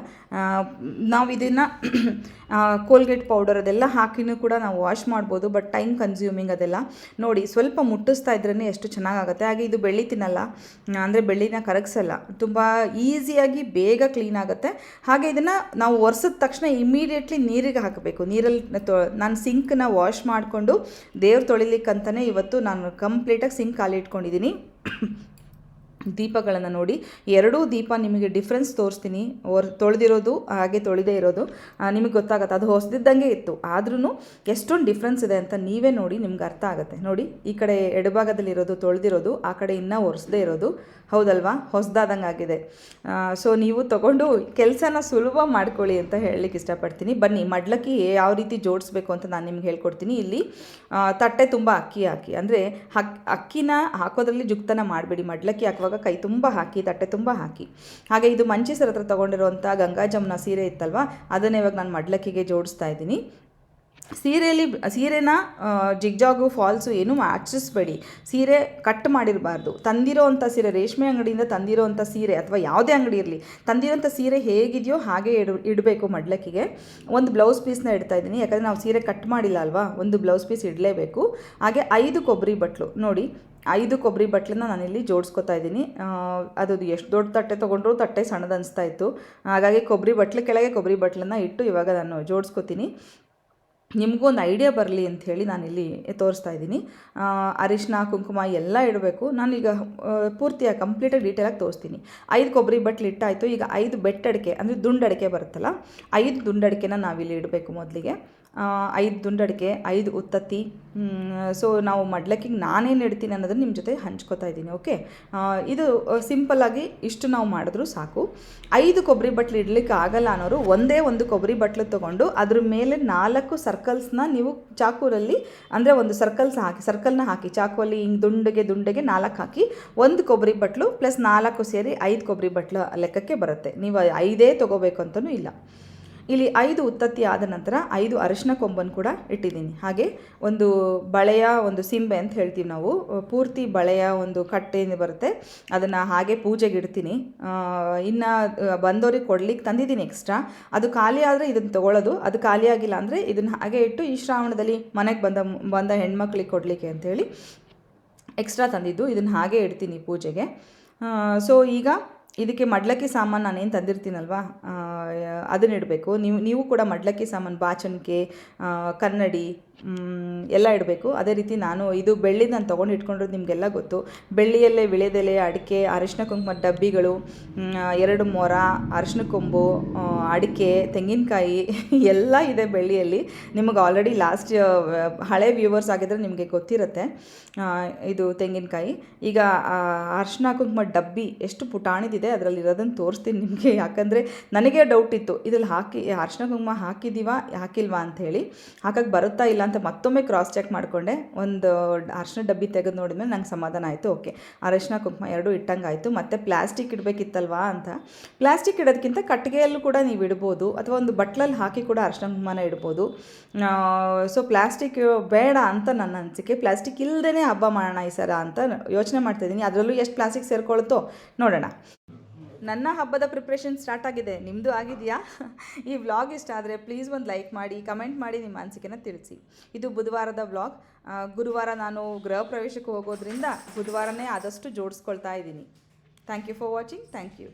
ನಾವು ಇದನ್ನು ಕೋಲ್ಗೇಟ್ ಪೌಡರ್ ಅದೆಲ್ಲ ಹಾಕಿನೂ ಕೂಡ ನಾವು ವಾಶ್ ಮಾಡ್ಬೋದು, ಬಟ್ ಟೈಮ್ ಕನ್ಸ್ಯೂಮಿಂಗ್ ಅದೆಲ್ಲ. ನೋಡಿ, ಸ್ವಲ್ಪ ಮುಟ್ಟಿಸ್ತಾ ಇದ್ರೇ ಎಷ್ಟು ಚೆನ್ನಾಗಾಗುತ್ತೆ. ಹಾಗೆ ಇದು ಬೆಳ್ಳಿ ತಿನ್ನಲ್ಲ. ಅಂದರೆ ಬೆಳ್ಳಿನ ಕರಗಿಸಲ್ಲ. ತುಂಬ ಈಸಿಯಾಗಿ ಬೇಗ ಕ್ಲೀನ್ ಆಗುತ್ತೆ. ಹಾಗೆ ಇದನ್ನು ನಾವು ಒರೆಸಿದ ತಕ್ಷಣ ಇಮಿಡಿಯೇಟ್ಲಿ ನೀರಿಗೆ ಹಾಕಬೇಕು. ನೀರಲ್ಲಿ ನಾನು ಸಿಂಕನ್ನ ವಾಶ್ ಮಾಡಿಕೊಂಡು ದೇವ್ರು ತೊಳಿಲಿಕ್ಕಂತಲೇ ಇವತ್ತು ನಾನು ಕಂಪ್ಲೀಟಾಗಿ ಸಿಂಕ್ ಖಾಲಿ ಇಟ್ಕೊಂಡಿದ್ದೀನಿ ದೀಪಗಳನ್ನು ನೋಡಿ, ಎರಡೂ ದೀಪ ನಿಮಗೆ ಡಿಫ್ರೆನ್ಸ್ ತೋರಿಸ್ತೀನಿ. ಒರ್, ತೊಳೆದಿರೋದು, ಹಾಗೆ ತೊಳೆದೇ ಇರೋದು. ನಿಮಗೆ ಗೊತ್ತಾಗುತ್ತೆ, ಅದು ಹೊಸದಿದ್ದಂಗೆ ಇತ್ತು. ಆದ್ರೂ ಎಷ್ಟೊಂದು ಡಿಫ್ರೆನ್ಸ್ ಇದೆ ಅಂತ ನೀವೇ ನೋಡಿ ನಿಮ್ಗೆ ಅರ್ಥ ಆಗುತ್ತೆ. ನೋಡಿ, ಈ ಕಡೆ ಎಡಭಾಗದಲ್ಲಿರೋದು ತೊಳೆದಿರೋದು, ಆ ಕಡೆ ಇನ್ನೂ ಒರೆಸದೇ ಇರೋದು. ಹೌದಲ್ವಾ? ಹೊಸದಾದಂಗೆ ಆಗಿದೆ. ಸೊ ನೀವು ತಗೊಂಡು ಕೆಲಸನ ಸುಲಭ ಮಾಡ್ಕೊಳ್ಳಿ ಅಂತ ಹೇಳಲಿಕ್ಕೆ ಇಷ್ಟಪಡ್ತೀನಿ. ಬನ್ನಿ, ಮಡ್ಲಕ್ಕಿ ಯಾವ ರೀತಿ ಜೋಡಿಸ್ಬೇಕು ಅಂತ ನಾನು ನಿಮ್ಗೆ ಹೇಳ್ಕೊಡ್ತೀನಿ. ಇಲ್ಲಿ ತಟ್ಟೆ ತುಂಬ ಅಕ್ಕಿ ಹಾಕಿ, ಅಂದರೆ ಹಕ್, ಅಕ್ಕಿನ ಹಾಕೋದ್ರಲ್ಲಿ ಜುಕ್ತನ ಮಾಡಬೇಡಿ. ಮಡ್ಲಕ್ಕಿ ಹಾಕುವಾಗ ಕೈ ತುಂಬ ಹಾಕಿ, ತಟ್ಟೆ ತುಂಬ ಹಾಕಿ. ಹಾಗೆ ಇದು ಮಂಚಿಸರ ಹತ್ರ ತೊಗೊಂಡಿರುವಂಥ ಗಂಗಾ ಜಮುನ ಸೀರೆ ಇತ್ತಲ್ವ? ಅದನ್ನು ಇವಾಗ ನಾನು ಮಡ್ಲಕ್ಕಿಗೆ ಜೋಡಿಸ್ತಾ ಇದ್ದೀನಿ. ಸೀರೆಯಲ್ಲಿ, ಸೀರೆನ ಜಿಗ್ಜಾಗು ಫಾಲ್ಸು ಏನೂ ಆಚರಿಸ್ಬೇಡಿ. ಸೀರೆ ಕಟ್ ಮಾಡಿರಬಾರ್ದು. ತಂದಿರೋ ಅಂಥ ಸೀರೆ, ರೇಷ್ಮೆ ಅಂಗಡಿಯಿಂದ ತಂದಿರೋ ಅಂಥ ಸೀರೆ ಅಥವಾ ಯಾವುದೇ ಅಂಗಡಿ ಇರಲಿ, ತಂದಿರೋಂಥ ಸೀರೆ ಹೇಗಿದೆಯೋ ಹಾಗೆ ಇಡು, ಇಡಬೇಕು ಮಡ್ಲಕ್ಕಿಗೆ. ಒಂದು ಬ್ಲೌಸ್ ಪೀಸ್ನ ಇಡ್ತಾ ಇದ್ದೀನಿ. ಯಾಕಂದರೆ ನಾವು ಸೀರೆ ಕಟ್ ಮಾಡಿಲ್ಲ ಅಲ್ವಾ? ಒಂದು ಬ್ಲೌಸ್ ಪೀಸ್ ಇಡಲೇಬೇಕು. ಹಾಗೆ ಐದು ಕೊಬ್ಬರಿ ಬಟ್ಲು. ನೋಡಿ, ಐದು ಕೊಬ್ಬರಿ ಬಟ್ಲನ್ನ ನಾನಿಲ್ಲಿ ಜೋಡಿಸ್ಕೊತಾ ಇದ್ದೀನಿ. ಅದು ಎಷ್ಟು ದೊಡ್ಡ ತಟ್ಟೆ ತೊಗೊಂಡ್ರು ತಟ್ಟೆ ಸಣ್ಣದು ಅನಿಸ್ತಾ ಇತ್ತು. ಹಾಗಾಗಿ ಕೊಬ್ಬರಿ ಬಟ್ಲು ಕೆಳಗೆ ಕೊಬ್ಬರಿ ಬಟ್ಲನ್ನು ಇಟ್ಟು ಇವಾಗ ನಾನು ಜೋಡಿಸ್ಕೊತೀನಿ. ನಿಮಗೂ ಒಂದು ಐಡಿಯಾ ಬರಲಿ ಅಂಥೇಳಿ ನಾನಿಲ್ಲಿ ತೋರಿಸ್ತಾ ಇದ್ದೀನಿ. ಅರಿಶಿನ ಕುಂಕುಮ ಎಲ್ಲ ಇಡಬೇಕು. ನಾನೀಗ ಪೂರ್ತಿಯಾಗಿ ಕಂಪ್ಲೀಟಾಗಿ ಡೀಟೇಲಾಗಿ ತೋರಿಸ್ತೀನಿ. ಐದು ಕೊಬ್ಬರಿ ಬಟ್ಲು ಇಟ್ಟಾಯಿತು. ಈಗ ಐದು ಬೆಟ್ಟಡಿಕೆ, ಅಂದರೆ ದುಂಡಡಿಕೆ ಬರುತ್ತಲ್ಲ, ಐದು ದುಂಡಡಿಕೆನ ನಾವಿಲ್ಲಿ ಇಡಬೇಕು ಮೊದಲಿಗೆ. ಐದು ದುಂಡಡಿಕೆ, ಐದು ಉತ್ತತ್ತಿ ಸೊ ನಾವು ಮಡ್ಲಕ್ಕಿಗೆ ನಾನೇನು ಇಡ್ತೀನಿ ಅನ್ನೋದನ್ನು ನಿಮ್ಮ ಜೊತೆ ಹಂಚ್ಕೋತಾ ಇದ್ದೀನಿ ಓಕೆ ಇದು ಸಿಂಪಲ್ಲಾಗಿ ಇಷ್ಟು ನಾವು ಮಾಡಿದ್ರೂ ಸಾಕು. ಐದು ಕೊಬ್ಬರಿ ಬಟ್ಲು ಇಡ್ಲಿಕ್ಕೆ ಆಗಲ್ಲ ಅನ್ನೋರು ಒಂದೇ ಒಂದು ಕೊಬ್ಬರಿ ಬಟ್ಲು ತೊಗೊಂಡು ಅದ್ರ ಮೇಲೆ ನಾಲ್ಕು ಸರ್ಕಲ್ಸ್ನ ನೀವು ಚಾಕೂರಲ್ಲಿ ಅಂದರೆ ಒಂದು ಸರ್ಕಲ್ಸ್ ಹಾಕಿ ಸರ್ಕಲ್ನ ಹಾಕಿ, ಚಾಕುವಲ್ಲಿ ಹಿಂಗೆ ದುಂಡಗೆ ದುಂಡಗೆ ನಾಲ್ಕು ಹಾಕಿ, ಒಂದು ಕೊಬ್ಬರಿ ಬಟ್ಲು ಪ್ಲಸ್ ನಾಲ್ಕು ಸೇರಿ ಐದು ಕೊಬ್ಬರಿ ಬಟ್ಲು ಲೆಕ್ಕಕ್ಕೆ ಬರುತ್ತೆ. ನೀವು ಐದೇ ತೊಗೋಬೇಕು ಅಂತಲೂ ಇಲ್ಲ. ಇಲ್ಲಿ ಐದು ಉತ್ತತ್ತಿ ಆದ ನಂತರ ಐದು ಅರಿಶಿನ ಕೊಂಬನ್ನು ಕೂಡ ಇಟ್ಟಿದ್ದೀನಿ. ಹಾಗೆ ಒಂದು ಬಳೆಯ ಒಂದು ಸಿಂಬೆ ಅಂತ ಹೇಳ್ತೀವಿ ನಾವು. ಪೂರ್ತಿ ಬಳೆಯ ಒಂದು ಕಟ್ಟೆ ಬರುತ್ತೆ. ಅದನ್ನು ಹಾಗೆ ಪೂಜೆಗೆ ಇಡ್ತೀನಿ. ಇನ್ನು ಬಂದವ್ರಿಗೆ ಕೊಡ್ಲಿಕ್ಕೆ ತಂದಿದ್ದೀನಿ ಎಕ್ಸ್ಟ್ರಾ ಅದು ಖಾಲಿ ಆದರೆ ಇದನ್ನು ತೊಗೊಳ್ಳೋದು ಅದು ಖಾಲಿ ಆಗಿಲ್ಲ ಅಂದರೆ ಇದನ್ನು ಹಾಗೆ ಇಟ್ಟು ಈ ಶ್ರಾವಣದಲ್ಲಿ ಮನೆಗೆ ಬಂದ ಬಂದ ಹೆಣ್ಮಕ್ಳಿಗೆ ಕೊಡಲಿಕ್ಕೆ ಅಂತೇಳಿ ಎಕ್ಸ್ಟ್ರಾ ತಂದಿದ್ದು. ಇದನ್ನು ಹಾಗೆ ಇಡ್ತೀನಿ ಪೂಜೆಗೆ. ಸೊ ಈಗ ಇದಕ್ಕೆ ಮಡ್ಲಕ್ಕಿ ಸಾಮಾನು ನಾನೇನು ತಂದಿರ್ತೀನಲ್ವಾ? ಅದನ್ನ ಇಡಬೇಕು. ನೀವು ನೀವು ಕೂಡ ಮಡ್ಲಕ್ಕಿ ಸಾಮಾನು ಬಾಚಣಿಕೆ ಕನ್ನಡಿ ಎಲ್ಲ ಇಡಬೇಕು. ಅದೇ ರೀತಿ ನಾನು ಇದು ಬೆಳ್ಳಿ ನಾನು ತೊಗೊಂಡು ಇಟ್ಕೊಂಡಿರೋದು ನಿಮಗೆಲ್ಲ ಗೊತ್ತು. ಬೆಳ್ಳಿಯಲ್ಲೇ, ವಿಳೆದೆಲೆ, ಅಡಿಕೆ, ಅರಿಶಿನ ಕುಂಕುಮ ಡಬ್ಬಿಗಳು ಎರಡು ಮೊರ, ಅರಿಶಿನ ಕೊಂಬು ಅಡಿಕೆ, ತೆಂಗಿನಕಾಯಿ ಎಲ್ಲ ಇದೆ ಬೆಳ್ಳಿಯಲ್ಲಿ. ನಿಮಗೆ ಆಲ್ರೆಡಿ ಲಾಸ್ಟ್ ಹಳೆ ವ್ಯೂವರ್ಸ್ ಆಗಿದ್ರೆ ನಿಮಗೆ ಗೊತ್ತಿರುತ್ತೆ. ಇದು ತೆಂಗಿನಕಾಯಿ. ಈಗ ಅರಿಶಿನ ಕುಂಕುಮ ಡಬ್ಬಿ ಎಷ್ಟು ಪುಟಾಣಿದಿದೆ ಅದರಲ್ಲಿ ಇರೋದನ್ನು ತೋರಿಸ್ತೀನಿ ನಿಮಗೆ. ಯಾಕಂದರೆ ನನಗೆ ಡೌಟ್ ಇತ್ತು. ಇದ್ರಲ್ಲಿ ಹಾಕಿ, ಅರಿಶಿನ ಕುಂಕುಮ ಹಾಕಿದ್ದೀವಾ ಹಾಕಿಲ್ವಾ ಅಂಥೇಳಿ. ಹಾಕಕ್ಕೆ ಬರುತ್ತಾ ಇಲ್ಲ ಅಂತ ಮತ್ತೊಮ್ಮೆ ಕ್ರಾಸ್ ಚೆಕ್ ಮಾಡಿಕೊಂಡೆ. ಒಂದು ಅರ್ಶಿನ ಡಬ್ಬಿ ತೆಗೆದು ನೋಡಿದ್ಮೇಲೆ ನಂಗೆ ಸಮಾಧಾನ ಆಯಿತು, ಓಕೆ. ಅರಶಿನ, ಕುಂಕುಮ ಎರಡೂ ಇಟ್ಟಂಗೆ ಆಯಿತು ಮತ್ತು ಪ್ಲಾಸ್ಟಿಕ್ ಇಡಬೇಕಿತ್ತಲ್ವಾ ಅಂತ. ಪ್ಲಾಸ್ಟಿಕ್ ಇಡೋದಕ್ಕಿಂತ ಕಟ್ಟಿಗೆಯಲ್ಲೂ ಕೂಡ ನೀವು ಇಡ್ಬೋದು, ಅಥವಾ ಒಂದು ಬಟ್ಲಲ್ಲಿ ಹಾಕಿ ಕೂಡ ಅರ್ಶಿನ, ಕುಂಕುಮನ ಇಡ್ಬೋದು. ಸೊ ಪ್ಲಾಸ್ಟಿಕ್ ಬೇಡ ಅಂತ ನನ್ನ ಅನಿಸಿಕೆ. ಪ್ಲಾಸ್ಟಿಕ್ ಇಲ್ಲದೇ ಹಬ್ಬ ಮಾಡೋಣ ಈ ಸರ ಅಂತ ಯೋಚನೆ ಮಾಡ್ತಾಯಿದ್ದೀನಿ ಅದರಲ್ಲೂ ಎಷ್ಟು ಪ್ಲಾಸ್ಟಿಕ್ ಸೇರ್ಕೊಳುತ್ತೋ ನೋಡೋಣ. ನನ್ನ ಹಬ್ಬದ ಪ್ರಿಪ್ರೇಷನ್ ಸ್ಟಾರ್ಟ್ ಆಗಿದೆ. ನಿಮ್ಮದು ಆಗಿದೆಯಾ? ಈ ವ್ಲಾಗ್ ಇಷ್ಟ ಆದರೆ ಪ್ಲೀಸ್ ಒಂದು ಲೈಕ್ ಮಾಡಿ ಕಮೆಂಟ್ ಮಾಡಿ ನಿಮ್ಮ ಅನಿಸಿಕೆನ ತಿಳಿಸಿ. ಇದು ಬುಧವಾರದ ವ್ಲಾಗ್ ಗುರುವಾರ ನಾನು ಗೃಹ ಪ್ರವೇಶಕ್ಕೆ ಹೋಗೋದ್ರಿಂದ ಬುಧವಾರನೇ ಆದಷ್ಟು ಜೋಡಿಸ್ಕೊಳ್ತಾ ಇದ್ದೀನಿ. Thank you for watching thank you